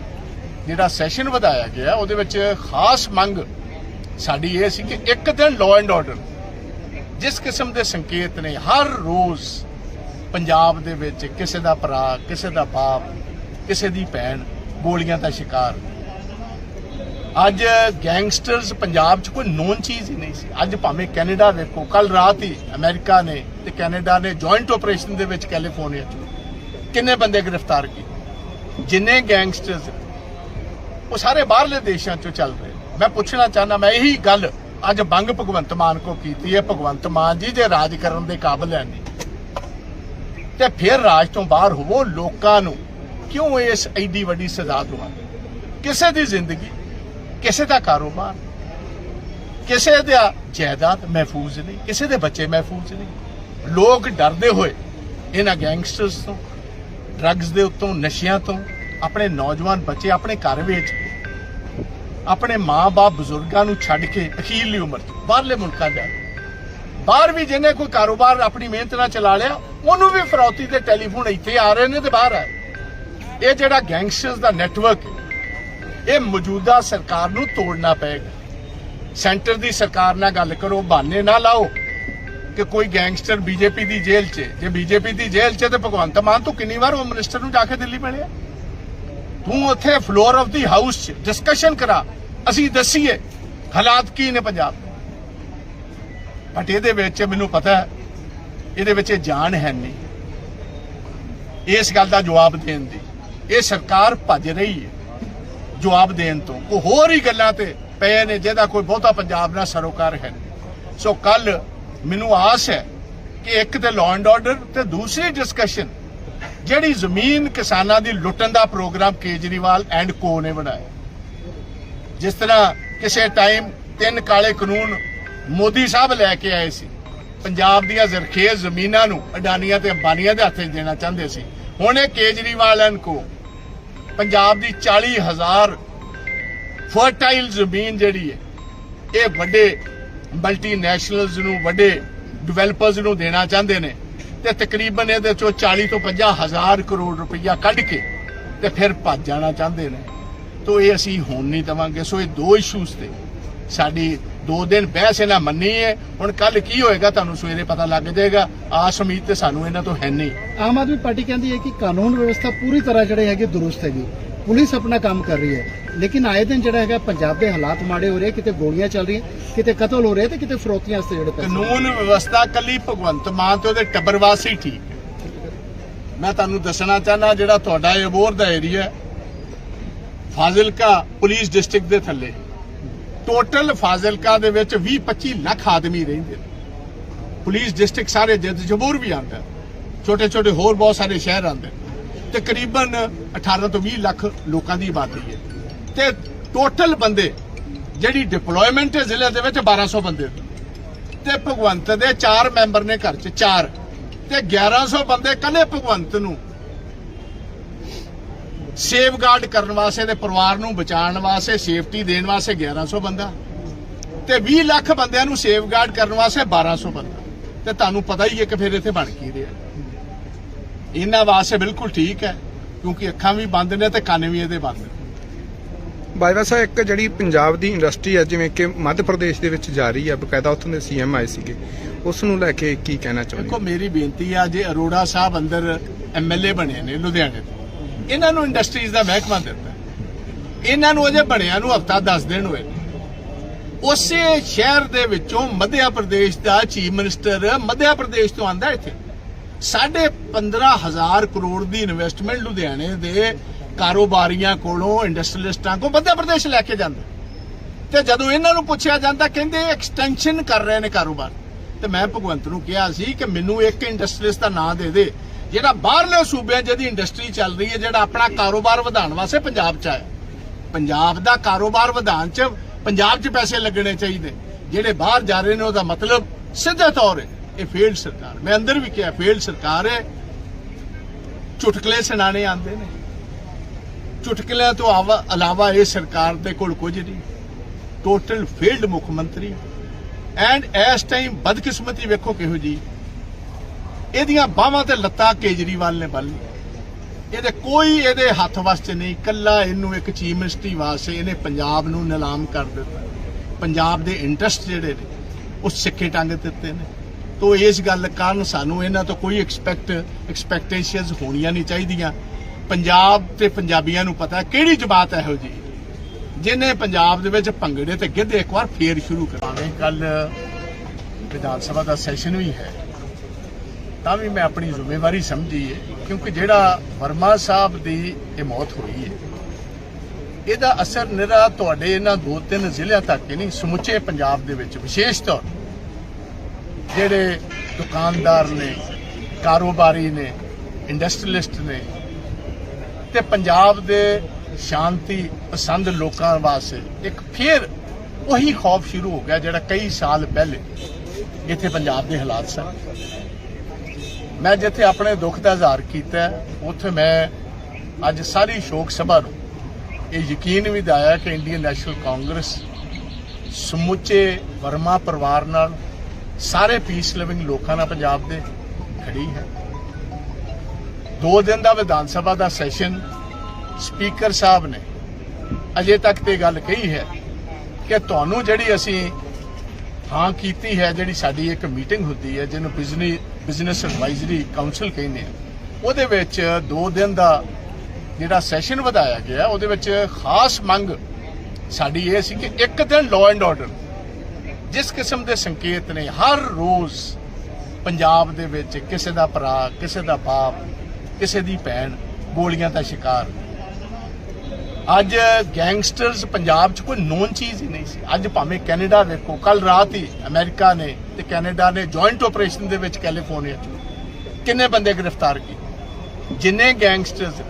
Speaker 1: ਜਿਹੜਾ ਸੈਸ਼ਨ ਵਧਾਇਆ ਗਿਆ, ਉਹਦੇ ਵਿੱਚ ਖਾਸ ਮੰਗ ਸਾਡੀ ਇਹ ਸੀ ਕਿ ਇੱਕ ਦਿਨ ਲਾਅ ਐਂਡ ਆਰਡਰ ਜਿਸ ਕਿਸਮ ਦੇ ਸੰਕੇਤ ਨੇ, ਹਰ ਰੋਜ਼ ਪੰਜਾਬ ਦੇ ਵਿੱਚ ਕਿਸੇ ਦਾ ਭਰਾ, ਕਿਸੇ ਦਾ ਬਾਪ, ਕਿਸੇ ਦੀ ਭੈਣ ਗੋਲੀਆਂ ਦਾ ਸ਼ਿਕਾਰ ਅੱਜ ਗੈਂਗਸਟਰਸ ਪੰਜਾਬ 'ਚ ਕੋਈ ਨੋਨ ਚੀਜ਼ ਹੀ ਨਹੀਂ ਸੀ। ਅੱਜ ਭਾਵੇਂ ਕੈਨੇਡਾ ਵੇਖੋ ਕੱਲ ਰਾਤ ਹੀ ਅਮਰੀਕਾ ਨੇ ਤੇ ਕੈਨੇਡਾ ਨੇ ਜੁਆਇੰਟ ਆਪਰੇਸ਼ਨ ਦੇ ਵਿੱਚ ਕੈਲੀਫੋਰਨੀਆ 'ਚ ਕਿੰਨੇ ਬੰਦੇ ਗ੍ਰਿਫਤਾਰ ਕੀਤੇ? ਜਿੰਨੇ ਗੈਂਗਸਟਰਸ ਉਹ ਸਾਰੇ ਬਾਹਰਲੇ ਦੇਸ਼ਾਂ 'ਚੋਂ ਚੱਲ ਰਹੇ। ਮੈਂ ਪੁੱਛਣਾ ਚਾਹਨਾ ਮੈਂ ਇਹੀ ਗੱਲ ਅੱਜ ਬੰਗ ਭਗਵੰਤ ਮਾਨ ਕੋ ਕੀਤੀ ਹੈ। ਭਗਵੰਤ ਮਾਨ ਜੀ ਜੇ ਰਾਜ ਕਰਨ ਦੇ ਕਾਬਿਲ ਹੈ ਨਹੀਂ। ਤੇ ਫਿਰ ਰਾਜ ਤੋਂ ਬਾਹਰ ਹੋਵੋ ਲੋਕਾਂ ਨੂੰ ਕਿਉਂ ਇਸ ਐਡੀ ਵੱਡੀ ਸਜ਼ਾ ਦਵਾਉਂਦੇ ਕਿਸੇ ਦੀ ਜ਼ਿੰਦਗੀ ਕਿਸੇ ਦਾ ਕਾਰੋਬਾਰ ਕਿਸੇ ਦਾ ਜਾਇਦਾਦ ਮਹਿਫੂਜ਼ ਨਹੀਂ, ਕਿਸੇ ਦੇ ਬੱਚੇ ਮਹਿਫੂਜ਼ ਨਹੀਂ। ਲੋਕ ਡਰਦੇ ਹੋਏ ਇਹਨਾਂ ਗੈਂਗਸਟਰਸ ਤੋਂ ਡਰੱਗਸ ਦੇ ਉੱਤੋਂ, ਨਸ਼ਿਆਂ ਤੋਂ, ਆਪਣੇ ਨੌਜਵਾਨ ਬੱਚੇ ਆਪਣੇ ਘਰ ਵਿੱਚ ਆਪਣੇ ਮਾਂ-ਬਾਪ ਬਜ਼ੁਰਗਾਂ ਨੂੰ ਛੱਡ ਕੇ ਅਖੀਰਲੀ ਉਮਰ 'ਚ, ਬਾਹਰਲੇ ਮੁਲਕਾਂ ਜਾ ਬਾਹਰ ਵੀ ਜਿਹਨੇ ਕੋਈ ਕਾਰੋਬਾਰ ਆਪਣੀ ਮਿਹਨਤ ਨਾਲ ਚਲਾ ਲਿਆ, ਉਹਨੂੰ ਵੀ ਫਰੌਤੀ ਤੇ ਟੈਲੀਫੋਨ ਇੱਥੇ ਆ ਰਹੇ ਨੇ ਤੇ ਬਾਹਰ ਆ ਇਹ ਜਿਹੜਾ ਗੈਂਗਸਟਰਸ ਦਾ ਨੈਟਵਰਕ ਹੈ ਇਹ ਮੌਜੂਦਾ ਸਰਕਾਰ ਨੂੰ ਤੋੜਨਾ ਪਏਗਾ ਸੈਂਟਰ ਦੀ ਸਰਕਾਰ ਨਾਲ ਗੱਲ ਕਰੋ ਬਹਾਨੇ ਨਾ ਲਾਓ ਕਿ ਕੋਈ ਗੈਂਗਸਟਰ ਬੀਜੇਪੀ ਦੀ ਜੇਲ੍ਹ 'ਚ ਹੈ। ਜੇ ਬੀਜੇਪੀ ਦੀ ਜੇਲ੍ਹ 'ਚ ਹੈ ਤੇ ਭਗਵੰਤ ਮਾਨ ਤੂੰ ਕਿੰਨੀ ਵਾਰ ਉਹ ਮਿਨਿਸਟਰ ਨੂੰ ਜਾ ਕੇ ਦਿੱਲੀ ਮਿਲਿਆ? ਤੂੰ ਉੱਥੇ ਫਲੋਰ ਆਫ ਦੀ ਹਾਊਸ 'ਚ ਡਿਸਕਸ਼ਨ ਕਰਾ। ਅਸੀਂ ਦੱਸੀਏ ਹਾਲਾਤ ਕੀ ਨੇ ਪੰਜਾਬ? ਬਟ ਇਹਦੇ ਵਿੱਚ ਮੈਨੂੰ ਪਤਾ ਹੈ, ਇਹਦੇ ਵਿੱਚ ਇਹ ਜਾਨ ਹੈ ਨਹੀਂ। ਇਸ ਗੱਲ ਦਾ ਜਵਾਬ ਦੇਣ ਦੀ। ਇਹ ਸਰਕਾਰ ਭੱਜ ਰਹੀ ਹੈ। ਜਵਾਬ ਦੇਣ ਤੋਂ। ਉਹ ਹੋਰ ਹੀ ਗੱਲਾਂ ਤੇ ਪਏ ਨੇ, ਜਿਹਦਾ ਕੋਈ ਬਹੁਤਾ ਪੰਜਾਬ ਨਾਲ ਸਰੋਕਾਰ ਹੈ ਸੋ ਕੱਲ ਮੈਨੂੰ ਆਸ ਹੈ ਕਿ ਇੱਕ ਤੇ ਲਾਅ ਐਂਡ ਆਰਡਰ ਤੇ ਦੂਸਰੀ ਡਿਸਕਸ਼ਨ ਜਿਹੜੀ ਜ਼ਮੀਨ ਕਿਸਾਨਾਂ ਦੀ ਲੁੱਟਣ ਦਾ ਪ੍ਰੋਗਰਾਮ ਕੇਜਰੀਵਾਲ ਐਂਡ ਕੋ ਨੇ ਬਣਾਇਆ। ਜਿਸ ਤਰ੍ਹਾਂ ਕਿਸੇ ਟਾਈਮ ਤਿੰਨ ਕਾਲੇ ਕਾਨੂੰਨ ਮੋਦੀ ਸਾਹਿਬ ਲੈ ਕੇ ਆਏ ਸੀ, ਪੰਜਾਬ ਦੀਆਂ ਜ਼ਰਖੇਜ਼ ਜ਼ਮੀਨਾਂ ਨੂੰ ਅਡਾਨੀਆਂ ਤੇ ਅੰਬਾਨੀਆਂ ਦੇ ਹੱਥ ਦੇਣਾ ਚਾਹੁੰਦੇ ਸੀ। ਹੁਣ ਇਹ ਕੇਜਰੀਵਾਲ ਐਂਡ ਕੋ ਪੰਜਾਬ ਦੀ 40000 ਫਰਟਾਈਲ ਜ਼ਮੀਨ ਜਿਹੜੀ ਹੈ, ਇਹ ਵੱਡੇ ਮਲਟੀਨੈਸ਼ਨਲਸ ਨੂੰ, ਵੱਡੇ ਡਿਵੈਲਪਰਸ ਨੂੰ ਦੇਣਾ ਚਾਹੁੰਦੇ ਨੇ ਤੇ ਤਕਰੀਬਨ ਇਹਦੇ ਚੋਂ 40 ਤੋਂ 50 ਹਜ਼ਾਰ ਕਰੋੜ ਰੁਪਈਆ ਕੱਢ ਕੇ ਤੇ ਫਿਰ ਭੱਜ ਜਾਣਾ ਚਾਹੁੰਦੇ ਨੇ। ਤੋ ਇਹ ਅਸੀਂ ਹੋਣ ਨਹੀਂ ਦਵਾਂਗੇ। ਸੋ ਇਹ ਦੋ ਇਸ਼ੂਸ ਤੇ ਸਾਡੀ ਦੋ ਦਿਨ ਬਹਿਸ ਇਹਨਾਂ ਮੰਨੀ ਹੈ ਹੁਣ ਕੱਲ ਕੀ ਹੋਏਗਾ ਤੁਹਾਨੂੰ ਸਵੇਰੇ ਪਤਾ ਲੱਗ ਜਾਏਗਾ। ਆਸ ਉਮੀਦ ਤੇ ਸਾਨੂੰ ਇਹਨਾਂ ਤੋਂ ਹੈ ਨਹੀਂ।
Speaker 2: ਆਮ ਆਦਮੀ ਪਾਰਟੀ ਕਹਿੰਦੀ ਹੈ ਕਿ ਕਾਨੂੰਨ ਵਿਵਸਥਾ ਪੂਰੀ ਤਰ੍ਹਾਂ ਜਿਹੜੇ ਹੈਗੇ ਦਰੁਸਤ ਹੈਗੀ। ਪੁਲਿਸ ਆਪਣਾ ਕੰਮ ਕਰ ਰਹੀ ਹੈ। ਲੇਕਿਨ ਆਏ ਦਿਨ ਜਿਹੜਾ ਹੈਗਾ ਪੰਜਾਬ ਦੇ ਹਾਲਾਤ ਮਾੜੇ ਹੋ ਰਹੇ ਕਿਤੇ ਗੋਲੀਆਂ ਚੱਲ ਰਹੀਆਂ ਕਿਤੇ ਕਤਲ ਹੋ ਰਹੇ ਤੇ ਕਿਤੇ ਫਰੋਤੀਆਂ ਵਾਸਤੇ ਜਿਹੜੇ
Speaker 1: ਕਾਨੂੰਨ ਵਿਵਸਥਾ ਕੱਲੀ ਭਗਵੰਤ ਮਾਨ ਤੇ ਉਹਦੇ ਟੱਬਰ ਵਾਸੀ ਠੀਕ। ਮੈਂ ਤੁਹਾਨੂੰ ਦੱਸਣਾ ਚਾਹਨਾ ਜਿਹੜਾ ਤੁਹਾਡਾ ਇਹ ਅਬੋਰ ਦਾ ਏਰੀਆ ਫਾਜ਼ਿਲਕਾ ਪੁਲਿਸ ਡਿਸਟ੍ਰਿਕਟ ਦੇ ਥੱਲੇ। ਟੋਟਲ ਫਾਜ਼ਿਲਕਾ ਦੇ ਵਿੱਚ 20 25 ਲੱਖ ਆਦਮੀ ਰਹਿੰਦੇ ਨੇ। ਪੁਲਿਸ ਡਿਸਟ੍ਰਿਕਟ ਸਾਰੇ ਜਿੱਦ ਜਬੂਰ ਵੀ ਆਉਂਦਾ ਛੋਟੇ ਛੋਟੇ ਹੋਰ ਬਹੁਤ ਸਾਰੇ ਸ਼ਹਿਰ ਆਉਂਦੇ ਤਕਰੀਬਨ 18 ਤੋਂ 20 ਲੱਖ ਲੋਕਾਂ ਦੀ ਆਬਾਦੀ ਹੈ। ਤੇ ਟੋਟਲ ਬੰਦੇ, ਜਿਹੜੀ ਡਿਪਲੋਇਮੈਂਟ ਹੈ ਜ਼ਿਲ੍ਹੇ ਦੇ ਵਿੱਚ 1200 ਬੰਦੇ ਨੇ। ਤੇ ਭਗਵੰਤ ਦੇ 4 ਮੈਂਬਰ ਨੇ ਘਰ 'ਚ 4 ਤੇ 1100 ਬੰਦੇ ਕੱਲੇ ਭਗਵੰਤ ਨੂੰ ਸੇਫਗਾਰਡ ਕਰਨ ਵਾਸਤੇ ਤੇ ਪਰਿਵਾਰ ਨੂੰ ਬਚਾਉਣ ਵਾਸਤੇ ਸੇਫਟੀ ਦੇਣ ਵਾਸਤੇ 1100 ਬੰਦਾ। ਤੇ 20 ਲੱਖ ਬੰਦਿਆਂ ਨੂੰ ਸੇਫਗਾਰਡ ਕਰਨ ਵਾਸਤੇ 1200 ਬੰਦਾ। ਤੇ ਤੁਹਾਨੂੰ ਪਤਾ ਹੀ ਹੈ ਕਿ ਫਿਰ ਇੱਥੇ ਬਣ ਕੀ ਰਿਹਾ। ਇਹਨਾਂ ਵਾਸਤੇ ਬਿਲਕੁਲ ਠੀਕ ਹੈ ਕਿਉਂਕਿ ਅੱਖਾਂ ਵੀ ਬੰਦ ਨੇ ਤੇ ਕੰਨ ਵੀ ਇਹਦੇ ਬੰਦ ਨੇ।
Speaker 3: ਬਾਜਵਾ ਸਾਹਿਬ ਇੱਕ ਜਿਹੜੀ ਪੰਜਾਬ ਦੀ ਇੰਡਸਟਰੀ ਹੈ ਜਿਵੇਂ ਕਿ ਮੱਧ ਪ੍ਰਦੇਸ਼ ਦੇ ਵਿੱਚ ਜਾ ਰਹੀ ਹੈ ਬਕਾਇਦਾ ਉੱਥੋਂ ਦੇ ਸੀਐਮ ਆਏ ਸੀਗੇ। ਉਸ ਨੂੰ ਲੈ ਕੇ ਕੀ ਕਹਿਣਾ ਚਾਹੁੰਦੇ
Speaker 1: ਦੇਖੋ ਮੇਰੀ ਬੇਨਤੀ ਆ ਜੇ ਅਰੋੜਾ ਸਾਹਿਬ ਅੰਦਰ ਐਮਐਲਏ ਬਣੇ ਨੇ ਲੁਧਿਆਣੇ ਤੋਂ ਇਹਨਾਂ ਨੂੰ ਇੰਡਸਟਰੀਜ਼ ਦਾ ਮਹਿਕਮਾ ਦਿੱਤਾ। ਇਹਨਾਂ ਨੂੰ ਅਜੇ ਬਣਿਆ ਨੂੰ ਹਫਤਾ 10 ਦਿਨ ਹੋਏ ਉਸੇ ਸ਼ਹਿਰ ਦੇ ਵਿੱਚੋਂ ਮੱਧਿਆ ਪ੍ਰਦੇਸ਼ ਦਾ ਚੀਫ ਮਿਨਿਸਟਰ ਮੱਧ ਪ੍ਰਦੇਸ਼ ਤੋਂ ਆਂਦਾ ਇੱਥੇ। ਸਾਢੇ 15000 ਕਰੋੜ ਦੀ ਇਨਵੈਸਟਮੈਂਟ ਲੁਧਿਆਣੇ ਦੇ ਕਾਰੋਬਾਰੀਆਂ ਕੋਲੋਂ ਇੰਡਸਟਰੀਲਿਸਟਾਂ ਕੋਲ ਮੱਧ ਪ੍ਰਦੇਸ਼ ਲੈ ਕੇ ਜਾਂਦਾ। ਤੇ ਜਦੋਂ ਇਹਨਾਂ ਨੂੰ ਪੁੱਛਿਆ ਜਾਂਦਾ, ਕਹਿੰਦੇ ਐਕਸਟੈਂਸ਼ਨ ਕਰ ਰਹੇ ਨੇ ਕਾਰੋਬਾਰ। ਤੇ ਮੈਂ ਭਗਵੰਤ ਨੂੰ ਕਿਹਾ ਸੀ ਕਿ ਮੈਨੂੰ ਇੱਕ ਇੰਡਸਟਰੀਲਿਸਟ ਦਾ ਨਾਂ ਦੇ ਦੇ। ਜਿਹੜਾ ਬਾਹਰਲੇ ਸੂਬਿਆਂ 'ਚ ਜਿਹਦੀ ਇੰਡਸਟਰੀ ਚੱਲ ਰਹੀ ਹੈ, ਜਿਹੜਾ ਆਪਣਾ ਕਾਰੋਬਾਰ ਵਧਾਉਣ ਵਾਸਤੇ ਪੰਜਾਬ 'ਚ ਆਇਆ। ਪੰਜਾਬ ਦਾ ਕਾਰੋਬਾਰ ਵਧਾਉਣ 'ਚ ਪੰਜਾਬ 'ਚ ਪੈਸੇ ਲੱਗਣੇ ਚਾਹੀਦੇ। ਜਿਹੜੇ ਬਾਹਰ ਜਾ ਰਹੇ ਨੇ, ਉਹਦਾ ਮਤਲਬ ਸਿੱਧੇ ਤੌਰ 'ਤੇ ਇਹ ਫੇਲਡ ਸਰਕਾਰ। ਮੈਂ ਅੰਦਰ ਵੀ ਕਿਹਾ ਫੇਲਡ ਸਰਕਾਰ ਹੈ। ਚੁਟਕਲੇ ਸੁਣਾਣੇ ਆਉਂਦੇ ਨੇ। ਚੁਟਕਲਿਆਂ ਤੋਂ ਆਵਾ- ਇਲਾਵਾ ਇਹ ਸਰਕਾਰ ਦੇ ਕੋਲ ਕੁਝ ਨਹੀਂ। ਟੋਟਲ ਫੇਲਡ ਮੁੱਖ ਮੰਤਰੀ। ਐਂਡ ਇਸ ਟਾਈਮ ਬਦਕਿਸਮਤੀ ਵੇਖੋ ਕਿਹੋ ਜੀ ਇਹਦੀਆਂ ਬਾਹਾਂ ਤੇ ਲੱਤਾਂ ਕੇਜਰੀਵਾਲ ਨੇ ਬੰਨ ਲਈ ਇਹਦੇ ਕੋਈ ਇਹਦੇ ਹੱਥ ਵਾਸਤੇ ਨਹੀਂ, ਕੱਲਾ ਇਹਨੂੰ ਇੱਕ ਚੀਫ ਮਿਨਿਸਟਰੀ ਵਾਸਤੇ ਇਹਨੇ ਪੰਜਾਬ ਨੂੰ ਨਿਲਾਮ ਕਰ ਦਿੱਤਾ। ਪੰਜਾਬ ਦੇ ਇੰਟਰਸਟ ਜਿਹੜੇ ਨੇ, ਉਹ ਸਿੱਖੇ ਟੰਗ ਦਿੱਤੇ ਨੇ। ਤੋ ਇਸ ਗੱਲ ਕਾਰਨ ਸਾਨੂੰ ਇਹਨਾਂ ਤੋਂ ਕੋਈ ਐਕਸਪੈਕਟ ਐਕਸਪੈਕਟੇਸ਼ਨਸ ਹੋਣੀਆਂ ਨਹੀਂ ਚਾਹੀਦੀਆਂ। ਪੰਜਾਬ ਤੇ ਪੰਜਾਬੀਆਂ ਨੂੰ ਪਤਾ ਕਿਹੜੀ ਜਮਾਤ ਇਹੋ ਜੀ ਜਿਹਨੇ ਪੰਜਾਬ ਦੇ ਵਿੱਚ ਭੰਗੜੇ ਤੇ ਗਿੱਧੇ ਇੱਕ ਵਾਰ ਫੇਰ ਸ਼ੁਰੂ ਕਰਾਵੇਂ ਕੱਲ ਵਿਧਾਨ ਸਭਾ ਦਾ ਸੈਸ਼ਨ ਵੀ ਹੈ। ਤਾਂ ਵੀ ਮੈਂ ਆਪਣੀ ਜ਼ਿੰਮੇਵਾਰੀ ਸਮਝੀ ਹੈ, ਕਿਉਂਕਿ ਜਿਹੜਾ ਵਰਮਾ ਸਾਹਿਬ ਦੀ ਇਹ ਮੌਤ ਹੋਈ ਹੈ, ਇਹਦਾ ਅਸਰ ਨਿਰਾ ਤੁਹਾਡੇ ਇਹਨਾਂ ਦੋ ਤਿੰਨ ਜ਼ਿਲ੍ਹਿਆਂ ਤੱਕ ਹੀ ਨਹੀਂ, ਸਮੁੱਚੇ ਪੰਜਾਬ ਦੇ ਵਿੱਚ ਵਿਸ਼ੇਸ਼ ਤੌਰ ਜਿਹੜੇ ਦੁਕਾਨਦਾਰ ਨੇ, ਕਾਰੋਬਾਰੀ ਨੇ ਇੰਡਸਟਰੀਲਿਸਟ ਨੇ, ਤੇ ਪੰਜਾਬ ਦੇ ਸ਼ਾਂਤੀ ਪਸੰਦ ਲੋਕਾਂ ਵਾਸਤੇ ਇੱਕ ਫੇਰ ਉਹੀ ਖੌਫ ਸ਼ੁਰੂ ਹੋ ਗਿਆ ਜਿਹੜਾ ਕਈ ਸਾਲ ਪਹਿਲੇ ਇੱਥੇ ਪੰਜਾਬ ਦੇ ਹਾਲਾਤ ਸਨ। ਮੈਂ ਜਿੱਥੇ ਆਪਣੇ ਦੁੱਖ ਦਾ ਇਜ਼ਹਾਰ ਕੀਤਾ, ਉੱਥੇ ਮੈਂ ਅੱਜ ਸਾਰੀ ਸ਼ੋਕ ਸਭਾ ਨੂੰ ਇਹ ਯਕੀਨ ਵੀ ਦਿਵਾਇਆ ਕਿ ਇੰਡੀਅਨ ਨੈਸ਼ਨਲ ਕਾਂਗਰਸ ਸਮੁੱਚੇ ਵਰਮਾ ਪਰਿਵਾਰ ਨਾਲ ਸਾਰੇ ਪੀਸ ਲਿਵਿੰਗ ਲੋਕਾਂ ਨਾਲ ਪੰਜਾਬ ਦੇ ਖੜੀ ਹੈ। ਦੋ ਦਿਨ ਦਾ ਵਿਧਾਨ ਸਭਾ ਦਾ ਸੈਸ਼ਨ ਸਪੀਕਰ ਸਾਹਿਬ ਨੇ ਅਜੇ ਤੱਕ ਤੇ ਗੱਲ ਕਹੀ ਹੈ ਕਿ ਤੁਹਾਨੂੰ ਜਿਹੜੀ ਅਸੀਂ ਹਾਂ ਕੀਤੀ ਹੈ, ਜਿਹੜੀ ਸਾਡੀ ਇੱਕ ਮੀਟਿੰਗ ਹੁੰਦੀ ਹੈ, ਜਿਹਨੂੰ ਬਿਜ਼ਨਸ ਬਿਜ਼ਨਸ ਐਡਵਾਈਜ਼ਰੀ ਕਾਉਂਸਲ ਕਹਿੰਦੇ ਆ। ਉਹਦੇ ਵਿੱਚ ਦੋ ਦਿਨ ਦਾ ਜਿਹੜਾ ਸੈਸ਼ਨ ਵਧਾਇਆ ਗਿਆ, ਉਹਦੇ ਵਿੱਚ ਖਾਸ ਮੰਗ ਸਾਡੀ ਇਹ ਸੀ ਕਿ ਇੱਕ ਦਿਨ ਲਾਅ ਐਂਡ ਆਰਡਰ ਜਿਸ ਕਿਸਮ ਦੇ ਸੰਕੇਤ ਨੇ, ਹਰ ਰੋਜ਼ ਪੰਜਾਬ ਦੇ ਵਿੱਚ ਕਿਸੇ ਦਾ ਭਰਾ, ਕਿਸੇ ਦਾ ਬਾਪ, ਕਿਸੇ ਦੀ ਭੈਣ ਗੋਲੀਆਂ ਦਾ ਸ਼ਿਕਾਰ ਅੱਜ ਗੈਂਗਸਟਰਸ ਪੰਜਾਬ 'ਚ ਕੋਈ ਨੋਨ ਚੀਜ਼ ਹੀ ਨਹੀਂ ਸੀ। ਅੱਜ ਭਾਵੇਂ ਕੈਨੇਡਾ ਵੇਖੋ ਕੱਲ ਰਾਤ ਹੀ ਅਮਰੀਕਾ ਨੇ ਤੇ ਕੈਨੇਡਾ ਨੇ ਜੁਆਇੰਟ ਆਪਰੇਸ਼ਨ ਦੇ ਵਿੱਚ ਕੈਲੀਫੋਰਨੀਆ 'ਚ ਕਿੰਨੇ ਬੰਦੇ ਗ੍ਰਿਫਤਾਰ ਕੀਤੇ? ਜਿੰਨੇ ਗੈਂਗਸਟਰਸ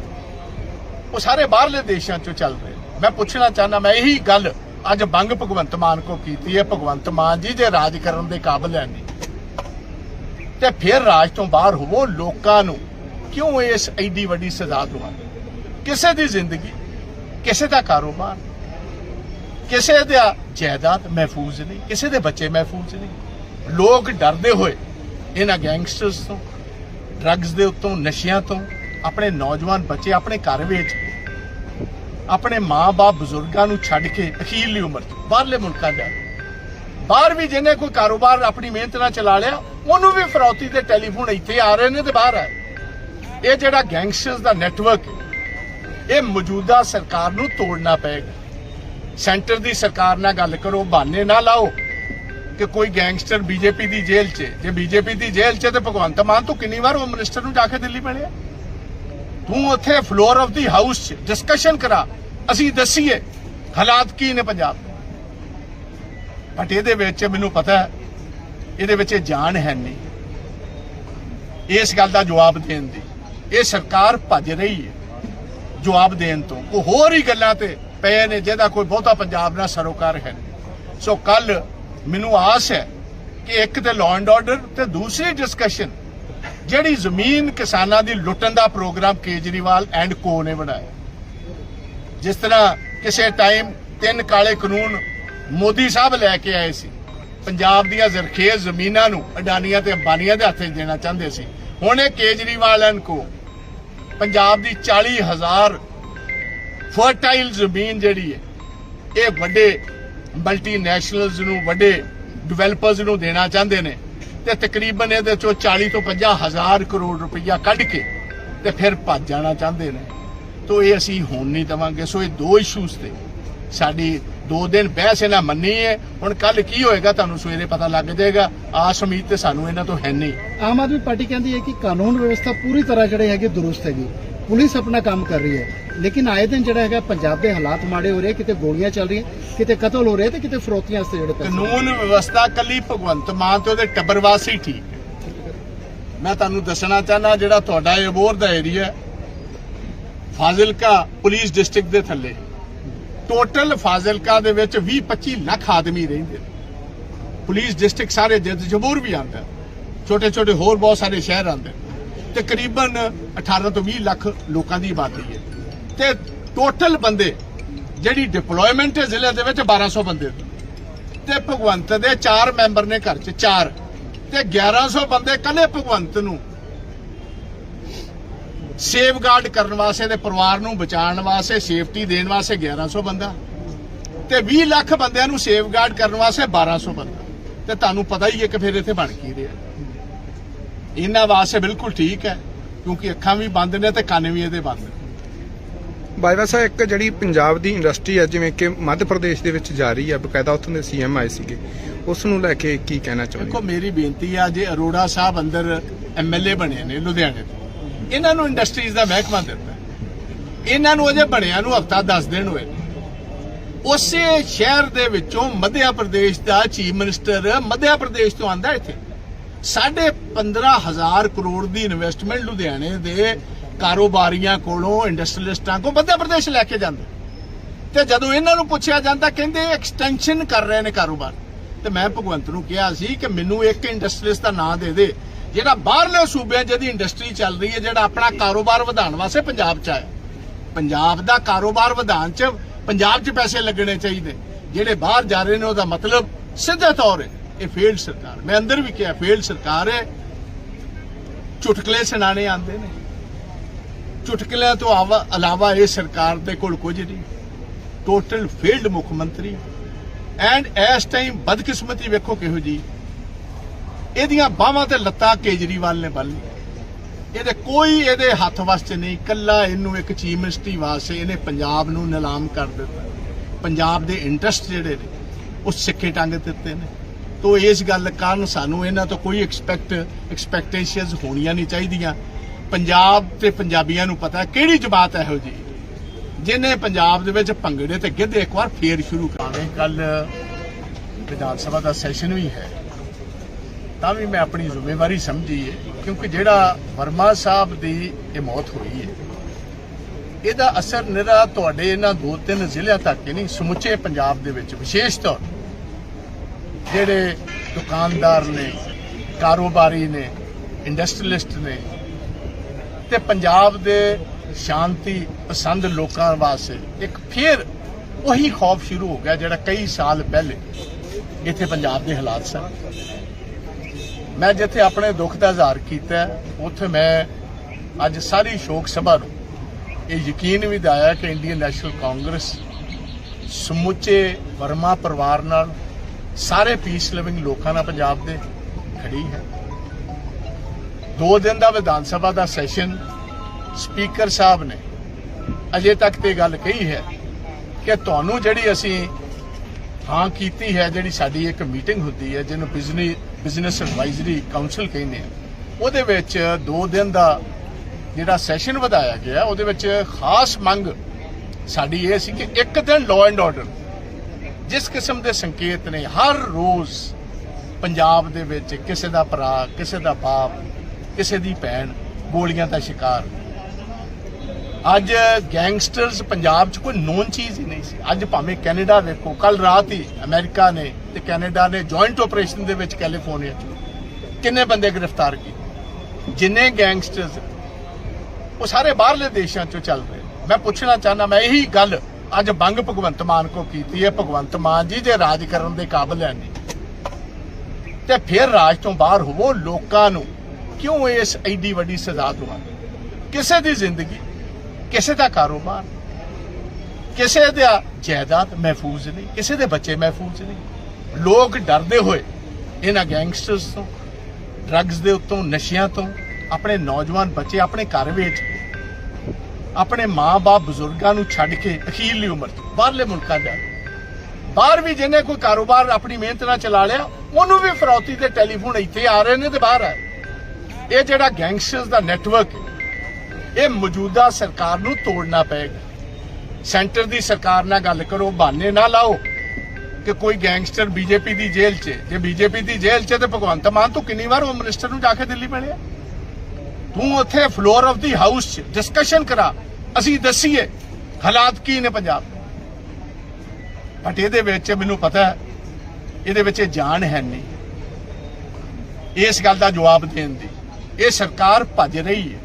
Speaker 1: ਉਹ ਸਾਰੇ ਬਾਹਰਲੇ ਦੇਸ਼ਾਂ 'ਚੋਂ ਚੱਲ ਰਹੇ ਮੈਂ ਪੁੱਛਣਾ ਚਾਹਨਾ ਮੈਂ ਇਹੀ ਗੱਲ ਅੱਜ ਬੰਗ ਭਗਵੰਤ ਮਾਨ ਕੋ ਕੀਤੀ ਹੈ। ਭਗਵੰਤ ਮਾਨ ਜੀ ਜੇ ਰਾਜ ਕਰਨ ਦੇ ਕਾਬਿਲ ਹੈ ਨਹੀਂ। ਤੇ ਫਿਰ ਰਾਜ ਤੋਂ ਬਾਹਰ ਹੋਵੋ ਲੋਕਾਂ ਨੂੰ ਕਿਉਂ ਇਸ ਐਡੀ ਵੱਡੀ ਸਜ਼ਾ ਦਵਾ ਕਿਸੇ ਦੀ ਜ਼ਿੰਦਗੀ ਕਿਸੇ ਦਾ ਕਾਰੋਬਾਰ ਕਿਸੇ ਦਾ ਜਾਇਦਾਦ ਮਹਿਫੂਜ਼ ਨਹੀਂ, ਕਿਸੇ ਦੇ ਬੱਚੇ ਮਹਿਫੂਜ਼ ਨਹੀਂ। ਲੋਕ ਡਰਦੇ ਹੋਏ ਇਹਨਾਂ ਗੈਂਗਸਟਰਸ ਤੋਂ ਡਰੱਗਸ ਦੇ ਉੱਤੋਂ, ਨਸ਼ਿਆਂ ਤੋਂ, ਆਪਣੇ ਨੌਜਵਾਨ ਬੱਚੇ ਆਪਣੇ ਘਰ ਵਿੱਚ ਆਪਣੇ ਮਾਂ-ਬਾਪ ਬਜ਼ੁਰਗਾਂ ਨੂੰ ਛੱਡ ਕੇ ਅਖੀਰਲੀ ਉਮਰ 'ਚ, ਬਾਹਰਲੇ ਮੁਲਕਾਂ ਜਾ ਬਾਹਰ ਵੀ ਜਿਹਨੇ ਕੋਈ ਕਾਰੋਬਾਰ ਆਪਣੀ ਮਿਹਨਤ ਨਾਲ ਚਲਾ ਲਿਆ, ਉਹਨੂੰ ਵੀ ਫਰੌਤੀ ਦੇ ਟੈਲੀਫੋਨ ਇੱਥੇ ਆ ਰਹੇ ਨੇ ਤੇ ਬਾਹਰ ਆ ਇਹ ਜਿਹੜਾ ਗੈਂਗਸਟਰਸ ਦਾ ਨੈਟਵਰਕ ਹੈ ਇਹ ਮੌਜੂਦਾ ਸਰਕਾਰ ਨੂੰ ਤੋੜਨਾ ਪਏਗਾ ਸੈਂਟਰ ਦੀ ਸਰਕਾਰ ਨਾਲ ਗੱਲ ਕਰੋ, ਬਹਾਨੇ ਨਾ ਲਾਓ ਕਿ ਕੋਈ ਗੈਂਗਸਟਰ ਬੀਜੇਪੀ ਦੀ ਜੇਲ੍ਹ 'ਚ ਜੇ ਬੀਜੇਪੀ ਦੀ ਜੇਲ੍ਹ 'ਚ ਤੇ ਭਗਵੰਤ ਮਾਨ ਤੂੰ ਕਿੰਨੀ ਵਾਰ ਉਹ ਮਿਨਿਸਟਰ ਨੂੰ ਜਾ ਕੇ ਦਿੱਲੀ ਮਿਲਿਆ? ਤੂੰ ਉੱਥੇ ਫਲੋਰ ਆਫ ਦੀ ਹਾਊਸ 'ਚ ਡਿਸਕਸ਼ਨ ਕਰਾ। ਅਸੀਂ ਦੱਸੀਏ, ਹਾਲਾਤ ਕੀ ਨੇ ਪੰਜਾਬ ਬਟ ਇਹਦੇ ਵਿੱਚ ਮੈਨੂੰ ਪਤਾ ਇਹਦੇ ਵਿੱਚ ਜਾਨ ਹੈ ਨਹੀਂ। ਇਸ ਗੱਲ ਦਾ ਜਵਾਬ ਦੇਣ ਦੀ। ਇਹ ਸਰਕਾਰ ਭੱਜ ਰਹੀ ਹੈ। ਜਵਾਬ ਦੇਣ ਤੋਂ। ਉਹ ਹੋਰ ਹੀ ਗੱਲਾਂ ਤੇ ਪਏ ਨੇ, ਜਿਹਦਾ ਕੋਈ ਬਹੁਤਾ ਪੰਜਾਬ ਨਾਲ ਸਰੋਕਾਰ ਹੈ ਸੋ ਕੱਲ ਮੈਨੂੰ ਆਸ ਹੈ ਕਿ ਇੱਕ ਤੇ ਲਾਅ ਐਂਡ ਆਰਡਰ ਤੇ ਦੂਸਰੀ ਡਿਸਕਸ਼ਨ ਜਿਹੜੀ ਜ਼ਮੀਨ ਕਿਸਾਨਾਂ ਦੀ ਲੁੱਟਣ ਦਾ ਪ੍ਰੋਗਰਾਮ ਕੇਜਰੀਵਾਲ ਐਂਡ ਕੋ ਨੇ ਬਣਾਇਆ। ਜਿਸ ਤਰ੍ਹਾਂ ਕਿਸੇ ਟਾਈਮ ਤਿੰਨ ਕਾਲੇ ਕਾਨੂੰਨ ਮੋਦੀ ਸਾਹਿਬ ਲੈ ਕੇ ਆਏ ਸੀ, ਪੰਜਾਬ ਦੀਆਂ ਜ਼ਰਖੇਜ਼ ਜ਼ਮੀਨਾਂ ਨੂੰ ਅਡਾਨੀਆਂ ਤੇ ਅੰਬਾਨੀਆਂ ਦੇ ਹੱਥੇ ਦੇਣਾ ਚਾਹੁੰਦੇ ਸੀ। ਹੁਣ ਇਹ ਕੇਜਰੀਵਾਲ ਐਂਡ ਕੋ ਪੰਜਾਬ ਦੀ 40000 ਫਰਟਾਈਲ ਜ਼ਮੀਨ ਜਿਹੜੀ ਹੈ, ਇਹ ਵੱਡੇ ਮਲਟੀਨੈਸ਼ਨਲਸ ਨੂੰ, ਵੱਡੇ ਡਿਵੈਲਪਰਸ ਨੂੰ ਦੇਣਾ ਚਾਹੁੰਦੇ ਨੇ ਤੇ ਤਕਰੀਬਨ ਇਹਦੇ ਚੋਂ 40 ਤੋਂ 50 ਹਜ਼ਾਰ ਕਰੋੜ ਰੁਪਈਆ ਕੱਢ ਕੇ ਤੇ ਫਿਰ ਭੱਜ ਜਾਣਾ ਚਾਹੁੰਦੇ ਨੇ। ਤੋ ਇਹ ਅਸੀਂ ਹੋਣ ਨਹੀਂ ਦਵਾਂਗੇ। ਸੋ ਇਹ ਦੋ ਇਸ਼ੂਸ ਤੇ ਸਾਡੀ ਦੋ ਦਿਨ ਬਹਿਸ ਇਹਨਾਂ ਮੰਨੀ ਹੈ ਹੁਣ ਕੱਲ ਕੀ ਹੋਏਗਾ ਤੁਹਾਨੂੰ ਸਵੇਰੇ ਪਤਾ ਲੱਗ ਜਾਏਗਾ ਆਸ ਉਮੀਦ ਤੇ ਸਾਨੂੰ ਇਹਨਾਂ ਤੋਂ ਹੈ ਨਹੀਂ।
Speaker 2: ਆਮ ਆਦਮੀ ਪਾਰਟੀ ਕਹਿੰਦੀ ਹੈ ਕਿ ਕਾਨੂੰਨ ਵਿਵਸਥਾ ਪੂਰੀ ਤਰ੍ਹਾਂ ਜਿਹੜੇ ਹੈਗੇ ਦੁਰਸਤ ਹੈਗੀ। ਪੁਲਿਸ ਆਪਣਾ ਕੰਮ ਕਰ ਰਹੀ ਹੈ ਲੇਕਿਨ ਆਏ ਦਿਨ ਜਿਹੜਾ ਹੈਗਾ ਪੰਜਾਬ ਦੇ ਹਾਲਾਤ ਮਾੜੇ ਹੋ ਰਹੇ ਕਿਤੇ ਗੋਲੀਆਂ ਚੱਲ ਰਹੀਆਂ ਕਿਤੇ ਕਤਲ ਹੋ ਰਹੇ ਤੇ ਕਿਤੇ ਫਰੋਤੀਆਂ ਵਾਸਤੇ ਜਿਹੜੇ
Speaker 1: ਕਾਨੂੰਨ ਵਿਵਸਥਾ ਕੱਲੀ ਭਗਵੰਤ ਮਾਨ ਤੇ ਉਹਦੇ ਟੱਬਰ ਵਾਸੀ ਠੀਕ ਮੈਂ ਤੁਹਾਨੂੰ ਦੱਸਣਾ ਚਾਹਨਾ ਜਿਹੜਾ ਤੁਹਾਡਾ ਇਹ ਅਬੋਰ ਦਾ ਏਰੀਆ ਫਾਜ਼ਿਲਕਾ ਪੁਲਿਸ ਡਿਸਟ੍ਰਿਕਟ ਦੇ ਥੱਲੇ। ਟੋਟਲ ਫਾਜ਼ਿਲਕਾ ਦੇ ਵਿੱਚ 20 25 ਲੱਖ ਆਦਮੀ ਰਹਿੰਦੇ ਨੇ ਪੁਲਿਸ ਡਿਸਟ੍ਰਿਕਟ ਸਾਰੇ ਜਿੱਦ ਜਬੂਰ ਵੀ ਆਉਂਦਾ ਛੋਟੇ ਛੋਟੇ ਹੋਰ ਬਹੁਤ ਸਾਰੇ ਸ਼ਹਿਰ ਆਉਂਦੇ ਨੇ। ਤਕਰੀਬਨ 18 ਤੋਂ 20 ਲੱਖ ਲੋਕਾਂ ਦੀ ਆਬਾਦੀ ਹੈ ਤੇ ਟੋਟਲ ਬੰਦੇ, ਜਿਹੜੀ ਡਿਪਲੋਇਮੈਂਟ ਹੈ ਜ਼ਿਲ੍ਹੇ ਦੇ ਵਿੱਚ 1200 ਬੰਦੇ ਨੇ। ਤੇ ਭਗਵੰਤ ਦੇ 4 ਮੈਂਬਰ ਨੇ ਘਰ 'ਚ 4 ਤੇ 1100 ਬੰਦੇ ਕੱਲੇ ਭਗਵੰਤ ਨੂੰ ਸੇਫਗਾਰਡ ਕਰਨ ਵਾਸਤੇ ਤੇ ਪਰਿਵਾਰ ਨੂੰ ਬਚਾਉਣ ਵਾਸਤੇ ਸੇਫਟੀ ਦੇਣ ਵਾਸਤੇ 1100 ਬੰਦਾ। ਤੇ 20 ਲੱਖ ਬੰਦਿਆਂ ਨੂੰ ਸੇਫਗਾਰਡ ਕਰਨ ਵਾਸਤੇ 1200 ਬੰਦਾ। ਤੇ ਤੁਹਾਨੂੰ ਪਤਾ ਹੀ ਹੈ ਕਿ ਫਿਰ ਇੱਥੇ ਬਣ ਕੀ ਰਿਹਾ। ਇਹਨਾਂ ਵਾਸਤੇ ਬਿਲਕੁਲ ਠੀਕ ਹੈ ਕਿਉਂਕਿ ਅੱਖਾਂ ਵੀ ਬੰਦ ਨੇ ਤੇ ਕੰਨ ਵੀ ਇਹਦੇ ਬੰਦ ਨੇ।
Speaker 3: ਬਾਜਵਾ ਸਾਹਿਬ ਇੱਕ ਜਿਹੜੀ ਪੰਜਾਬ ਦੀ ਇੰਡਸਟਰੀ ਹੈ ਜਿਵੇਂ ਕਿ ਮੱਧ ਪ੍ਰਦੇਸ਼ ਦੇ ਵਿੱਚ ਜਾ ਰਹੀ ਹੈ ਬਕਾਇਦਾ ਉੱਥੋਂ ਦੇ ਸੀਐਮ ਆਏ ਸੀਗੇ ਉਸ ਨੂੰ ਲੈ ਕੇ ਕੀ ਕਹਿਣਾ ਚਾਹੁੰਦੇ
Speaker 1: ਦੇਖੋ ਮੇਰੀ ਬੇਨਤੀ ਆ ਜੇ ਅਰੋੜਾ ਸਾਹਿਬ ਅੰਦਰ ਐਮਐਲਏ ਬਣੇ ਨੇ ਲੁਧਿਆਣੇ ਤੋਂ। ਇਹਨਾਂ ਨੂੰ ਇੰਡਸਟਰੀਜ਼ ਦਾ ਮਹਿਕਮਾ ਦਿੱਤਾ। ਇਹਨਾਂ ਨੂੰ ਅਜੇ ਬਣਿਆ ਨੂੰ ਹਫਤਾ 10 ਦਿਨ ਹੋਏ ਉਸੇ ਸ਼ਹਿਰ ਦੇ ਵਿੱਚੋਂ ਮੱਧ ਪ੍ਰਦੇਸ਼ ਦਾ ਚੀਫ ਮਿਨਿਸਟਰ ਮੱਧ ਪ੍ਰਦੇਸ਼ ਤੋਂ ਆਂਦਾ ਇੱਥੇ। ਸਾਢੇ 15000 ਕਰੋੜ ਦੀ ਇਨਵੈਸਟਮੈਂਟ ਲੁਧਿਆਣੇ ਦੇ ਕਾਰੋਬਾਰੀਆਂ ਕੋਲੋਂ ਇੰਡਸਟਰੀਲਿਸਟਾਂ ਕੋਲ ਮੱਧ ਪ੍ਰਦੇਸ਼ ਲੈ ਕੇ ਜਾਂਦੇ। ਤੇ ਜਦੋਂ ਇਹਨਾਂ ਨੂੰ ਪੁੱਛਿਆ ਜਾਂਦਾ, ਕਹਿੰਦੇ ਐਕਸਟੈਂਸ਼ਨ ਕਰ ਰਹੇ ਨੇ ਕਾਰੋਬਾਰ। ਤੇ ਮੈਂ ਭਗਵੰਤ ਨੂੰ ਕਿਹਾ ਸੀ ਕਿ ਮੈਨੂੰ ਇੱਕ ਇੰਡਸਟਰੀਲਿਸਟ ਦਾ ਨਾਂ ਦੇ ਦੇ। ਜਿਹੜਾ ਬਾਹਰਲੇ ਸੂਬਿਆਂ 'ਚ ਜਿਹਦੀ ਇੰਡਸਟਰੀ ਚੱਲ ਰਹੀ ਹੈ, ਜਿਹੜਾ ਆਪਣਾ ਕਾਰੋਬਾਰ ਵਧਾਉਣ ਵਾਸਤੇ ਪੰਜਾਬ 'ਚ ਆਇਆ। ਪੰਜਾਬ ਦਾ ਕਾਰੋਬਾਰ ਵਧਾਉਣ ਚ ਪੰਜਾਬ 'ਚ ਪੈਸੇ ਲੱਗਣੇ ਚਾਹੀਦੇ। ਜਿਹੜੇ ਬਾਹਰ ਜਾ ਰਹੇ ਨੇ, ਉਹਦਾ ਮਤਲਬ ਸਿੱਧੇ ਤੌਰ 'ਤੇ ਇਹ ਫੇਲਡ ਸਰਕਾਰ। ਮੈਂ ਅੰਦਰ ਵੀ ਕਿਹਾ ਫੇਲਡ ਸਰਕਾਰ ਹੈ। ਚੁਟਕਲੇ ਸੁਣਾਣੇ ਆਉਂਦੇ ਨੇ। ਚੁਟਕਲਿਆਂ ਤੋਂ ਆਵਾ- ਇਲਾਵਾ ਇਹ ਸਰਕਾਰ ਦੇ ਕੋਲ ਕੁਝ ਨਹੀਂ। ਟੋਟਲ ਫੇਲਡ ਮੁੱਖ ਮੰਤਰੀ। ਐਂਡ ਇਸ ਟਾਈਮ ਬਦਕਿਸਮਤੀ ਵੇਖੋ ਕਿਹੋ ਜੀ ਇਹਦੀਆਂ ਬਾਹਾਂ ਤੇ ਲੱਤਾਂ ਕੇਜਰੀਵਾਲ ਨੇ ਬੰਨ ਇਹਦੇ ਕੋਈ ਇਹਦੇ ਹੱਥ ਵਾਸਤੇ ਨਹੀਂ ਕੱਲਾ ਇਹਨੂੰ ਇੱਕ ਚੀਫ ਮਿਨਿਸਟਰੀ ਵਾਸਤੇ ਇਹਨੇ ਪੰਜਾਬ ਨੂੰ ਨਿਲਾਮ ਕਰ ਦਿੱਤਾ। ਪੰਜਾਬ ਦੇ ਇੰਟਰਸਟ ਜਿਹੜੇ ਨੇ, ਉਹ ਸਿੱਖੇ ਟੰਗ ਦਿੱਤੇ ਨੇ। ਤੋ ਇਸ ਗੱਲ ਕਾਰਨ ਸਾਨੂੰ ਇਹਨਾਂ ਤੋਂ ਕੋਈ ਐਕਸਪੈਕਟ ਐਕਸਪੈਕਟੇਸ਼ਨਸ ਹੋਣੀਆਂ ਨਹੀਂ ਚਾਹੀਦੀਆਂ। ਪੰਜਾਬ ਤੇ ਪੰਜਾਬੀਆਂ ਨੂੰ ਪਤਾ ਕਿਹੜੀ ਜਮਾਤ ਇਹੋ ਜੀ ਜਿਹਨੇ ਪੰਜਾਬ ਦੇ ਵਿੱਚ ਭੰਗੜੇ ਤੇ ਗਿੱਧੇ ਇੱਕ ਵਾਰ ਫੇਰ ਸ਼ੁਰੂ ਕਰਾਵੇ ਕੱਲ ਵਿਧਾਨ ਸਭਾ ਦਾ ਸੈਸ਼ਨ ਵੀ ਹੈ। ਤਾਂ ਵੀ ਮੈਂ ਆਪਣੀ ਜ਼ਿੰਮੇਵਾਰੀ ਸਮਝੀ ਹੈ ਕਿਉਂਕਿ ਜਿਹੜਾ ਵਰਮਾ ਸਾਹਿਬ ਦੀ ਇਹ ਮੌਤ ਹੋਈ ਹੈ ਇਹਦਾ ਅਸਰ ਨਿਰਾ ਤੁਹਾਡੇ ਇਹਨਾਂ ਦੋ ਤਿੰਨ ਜ਼ਿਲ੍ਹਿਆਂ ਤੱਕ ਹੀ ਨਹੀਂ, ਸਮੁੱਚੇ ਪੰਜਾਬ ਦੇ ਵਿੱਚ ਵਿਸ਼ੇਸ਼ ਤੌਰ ਜਿਹੜੇ ਦੁਕਾਨਦਾਰ ਨੇ, ਕਾਰੋਬਾਰੀ ਨੇ ਇੰਡਸਟਰੀਲਿਸਟ ਨੇ, ਤੇ ਪੰਜਾਬ ਦੇ ਸ਼ਾਂਤੀ ਪਸੰਦ ਲੋਕਾਂ ਵਾਸਤੇ ਇੱਕ ਫਿਰ ਉਹੀ ਖੌਫ ਸ਼ੁਰੂ ਹੋ ਗਿਆ ਜਿਹੜਾ ਕਈ ਸਾਲ ਪਹਿਲੇ ਇੱਥੇ ਪੰਜਾਬ ਦੇ ਹਾਲਾਤ ਸਨ। ਮੈਂ ਜਿੱਥੇ ਆਪਣੇ ਦੁੱਖ ਦਾ ਇਜ਼ਹਾਰ ਕੀਤਾ ਉੱਥੇ ਮੈਂ ਅੱਜ ਸਾਰੀ ਸ਼ੋਕ ਸਭਾ ਨੂੰ ਇਹ ਯਕੀਨ ਵੀ ਦਿਵਾਇਆ ਕਿ ਇੰਡੀਅਨ ਨੈਸ਼ਨਲ ਕਾਂਗਰਸ, ਸਮੁੱਚੇ ਵਰਮਾ ਪਰਿਵਾਰ ਨਾਲ ਸਾਰੇ ਪੀਸ ਲਿਵਿੰਗ ਲੋਕਾਂ ਨਾਲ ਪੰਜਾਬ ਦੇ ਖੜੀ ਹੈ। ਦੋ ਦਿਨ ਦਾ ਵਿਧਾਨ ਸਭਾ ਦਾ ਸੈਸ਼ਨ ਸਪੀਕਰ ਸਾਹਿਬ ਨੇ ਅਜੇ ਤੱਕ ਤੇ ਗੱਲ ਕਹੀ ਹੈ ਕਿ ਤੁਹਾਨੂੰ ਜਿਹੜੀ ਅਸੀਂ ਹਾਂ ਕੀਤੀ ਹੈ, ਜਿਹੜੀ ਸਾਡੀ ਇੱਕ ਮੀਟਿੰਗ ਹੁੰਦੀ ਹੈ, ਜਿਹਨੂੰ ਬਿਜ਼ਨਸ ਬਿਜ਼ਨਸ ਐਡਵਾਈਜ਼ਰੀ ਕਾਉਂਸਲ ਕਹਿੰਦੇ ਆ। ਉਹਦੇ ਵਿੱਚ ਦੋ ਦਿਨ ਦਾ ਜਿਹੜਾ ਸੈਸ਼ਨ ਵਧਾਇਆ ਗਿਆ, ਉਹਦੇ ਵਿੱਚ ਖਾਸ ਮੰਗ ਸਾਡੀ ਇਹ ਸੀ ਕਿ ਇੱਕ ਦਿਨ ਲਾਅ ਐਂਡ ਆਰਡਰ ਜਿਸ ਕਿਸਮ ਦੇ ਸੰਕੇਤ ਨੇ, ਹਰ ਰੋਜ਼ ਪੰਜਾਬ ਦੇ ਵਿੱਚ ਕਿਸੇ ਦਾ ਭਰਾ, ਕਿਸੇ ਦਾ ਬਾਪ, ਕਿਸੇ ਦੀ ਭੈਣ ਗੋਲੀਆਂ ਦਾ ਸ਼ਿਕਾਰ। ਅੱਜ ਗੈਂਗਸਟਰਸ ਪੰਜਾਬ 'ਚ ਕੋਈ ਨੋਨ ਚੀਜ਼ ਹੀ ਨਹੀਂ ਸੀ। ਅੱਜ ਭਾਵੇਂ ਕੈਨੇਡਾ ਵੇਖੋ ਕੱਲ ਰਾਤ ਹੀ ਅਮਰੀਕਾ ਨੇ ਤੇ ਕੈਨੇਡਾ ਨੇ ਜੁਆਇੰਟ ਆਪਰੇਸ਼ਨ ਦੇ ਵਿੱਚ ਕੈਲੀਫੋਰਨੀਆ 'ਚ ਕਿੰਨੇ ਬੰਦੇ ਗ੍ਰਿਫਤਾਰ ਕੀਤੇ? ਜਿੰਨੇ ਗੈਂਗਸਟਰਸ ਉਹ ਸਾਰੇ ਬਾਹਰਲੇ ਦੇਸ਼ਾਂ 'ਚੋਂ ਚੱਲ ਰਹੇ। ਮੈਂ ਪੁੱਛਣਾ ਚਾਹਨਾ ਮੈਂ ਇਹੀ ਗੱਲ ਅੱਜ ਬੰਗ ਭਗਵੰਤ ਮਾਨ ਕੋ ਕੀਤੀ ਹੈ। ਭਗਵੰਤ ਮਾਨ ਜੀ ਜੇ ਰਾਜ ਕਰਨ ਦੇ ਕਾਬਿਲ ਹੈ ਨਹੀਂ। ਤੇ ਫਿਰ ਰਾਜ ਤੋਂ ਬਾਹਰ ਹੋਵੋ ਲੋਕਾਂ ਨੂੰ ਕਿਉਂ ਇਸ ਐਡੀ ਵੱਡੀ ਸਜ਼ਾ ਦਵਾਉਂਦੇ ਕਿਸੇ ਦੀ ਜ਼ਿੰਦਗੀ, ਕਿਸੇ ਦਾ ਕਾਰੋਬਾਰ, ਕਿਸੇ ਦਾ ਜਾਇਦਾਦ ਮਹਿਫੂਜ਼ ਨਹੀਂ, ਕਿਸੇ ਦੇ ਬੱਚੇ ਮਹਿਫੂਜ਼ ਨਹੀਂ। ਲੋਕ ਡਰਦੇ ਹੋਏ ਇਹਨਾਂ ਗੈਂਗਸਟਰਸ ਤੋਂ, ਡਰੱਗਸ ਦੇ ਉੱਤੋਂ, ਨਸ਼ਿਆਂ ਤੋਂ, ਆਪਣੇ ਨੌਜਵਾਨ ਬੱਚੇ ਆਪਣੇ ਘਰ ਵਿੱਚ, ਆਪਣੇ ਮਾਂ-ਬਾਪ ਬਜ਼ੁਰਗਾਂ ਨੂੰ ਛੱਡ ਕੇ ਅਖੀਰਲੀ ਉਮਰ 'ਚ ਬਾਹਰਲੇ ਮੁਲਕਾਂ ਜਾ ਬਾਹਰ ਵੀ ਜਿਹਨੇ ਕੋਈ ਕਾਰੋਬਾਰ ਆਪਣੀ ਮਿਹਨਤ ਨਾਲ ਚਲਾ ਲਿਆ, ਉਹਨੂੰ ਵੀ ਫਰੌਤੀ ਤੇ ਟੈਲੀਫੋਨ ਇੱਥੇ ਆ ਰਹੇ ਨੇ ਤੇ ਬਾਹਰ ਆ ਇਹ ਜਿਹੜਾ ਗੈਂਗਸਟਰਸ ਦਾ ਨੈਟਵਰਕ ਇਹ ਮੌਜੂਦਾ ਸਰਕਾਰ ਨੂੰ ਤੋੜਨਾ ਪਏਗਾ। ਸੈਂਟਰ ਦੀ ਸਰਕਾਰ ਨਾਲ ਗੱਲ ਕਰੋ, ਬਹਾਨੇ ਨਾ ਲਾਓ ਕਿ ਕੋਈ ਗੈਂਗਸਟਰ ਬੀਜੇਪੀ ਦੀ ਜੇਲ੍ਹ 'ਚ ਜੇ ਬੀਜੇਪੀ ਦੀ ਜੇਲ੍ਹ 'ਚ ਹੈ ਤੇ ਭਗਵੰਤ ਮਾਨ ਤੂੰ ਕਿੰਨੀ ਵਾਰ ਹੋਮ ਮਿਨਿਸਟਰ ਨੂੰ ਜਾ ਕੇ ਦਿੱਲੀ ਮਿਲਿਆ? ਤੂੰ ਉੱਥੇ ਫਲੋਰ ਆਫ ਦੀ ਹਾਊਸ 'ਚ ਡਿਸਕਸ਼ਨ ਕਰਾ। ਅਸੀਂ ਦੱਸੀਏ, ਹਾਲਾਤ ਕੀ ਨੇ ਪੰਜਾਬ? ਦੇ ਬਟ ਇਹਦੇ ਵਿੱਚ ਮੈਨੂੰ ਪਤਾ ਹੈ, ਇਹਦੇ ਵਿੱਚ ਇਹ ਜਾਨ ਹੈ ਨਹੀਂ। ਇਸ ਗੱਲ ਦਾ ਜਵਾਬ ਦੇਣ ਦੀ। ਇਹ ਸਰਕਾਰ ਭੱਜ ਰਹੀ ਹੈ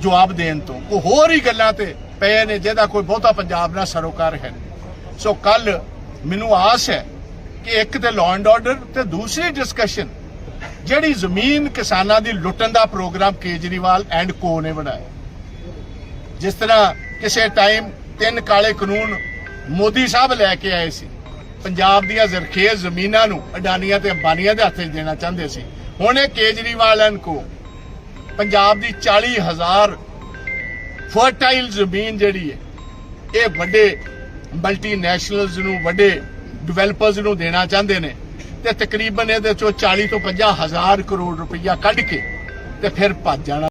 Speaker 1: ਜਵਾਬ ਦੇਣ ਤੋਂ। ਉਹ ਹੋਰ ਹੀ ਗੱਲਾਂ ਤੇ ਪਏ ਨੇ ਜਿਹਦਾ ਕੋਈ ਬਹੁਤਾ ਪੰਜਾਬ ਨਾਲ ਸਰੋਕਾਰ ਹੈ ਸੋ ਕੱਲ ਮੈਨੂੰ ਆਸ ਹੈ ਕਿ ਇੱਕ ਤੇ ਲਾਅ ਐਂਡ ਆਰਡਰ ਤੇ ਦੂਸਰੀ ਡਿਸਕਸ਼ਨ ਜਿਹੜੀ ਜ਼ਮੀਨ ਕਿਸਾਨਾਂ ਦੀ ਲੁੱਟਣ ਦਾ ਪ੍ਰੋਗਰਾਮ ਕੇਜਰੀਵਾਲ ਐਂਡ ਕੋ ਨੇ ਬਣਾਇਆ। ਜਿਸ ਤਰ੍ਹਾਂ ਕਿਸੇ ਟਾਈਮ ਤਿੰਨ ਕਾਲੇ ਕਾਨੂੰਨ ਮੋਦੀ ਸਾਹਿਬ ਲੈ ਕੇ ਆਏ ਸੀ, ਪੰਜਾਬ ਦੀਆਂ ਜ਼ਰਖੇਜ਼ ਜ਼ਮੀਨਾਂ ਨੂੰ ਅਡਾਨੀਆਂ ਤੇ ਅੰਬਾਨੀਆਂ ਦੇ ਹੱਥੇ ਦੇਣਾ ਚਾਹੁੰਦੇ ਸੀ, ਹੁਣ ਇਹ ਕੇਜਰੀਵਾਲ ਐਂਡ ਕੋ ਪੰਜਾਬ ਦੀ 40000 ਫਰਟਾਈਲ ਜ਼ਮੀਨ ਜਿਹੜੀ ਹੈ, ਇਹ ਵੱਡੇ ਮਲਟੀਨੈਸ਼ਨਲਸ ਨੂੰ ਵੱਡੇ ਡਿਵੈਲਪਰਸ ਨੂੰ ਦੇਣਾ ਚਾਹੁੰਦੇ ਨੇ ਤੇ ਤਕਰੀਬਨ ਇਹਦੇ ਚੋਂ 40 ਤੋਂ 50 ਹਜ਼ਾਰ ਕਰੋੜ ਰੁਪਈਆ ਕੱਢ ਕੇ ਤੇ ਫਿਰ ਭੱਜ ਜਾਣਾ।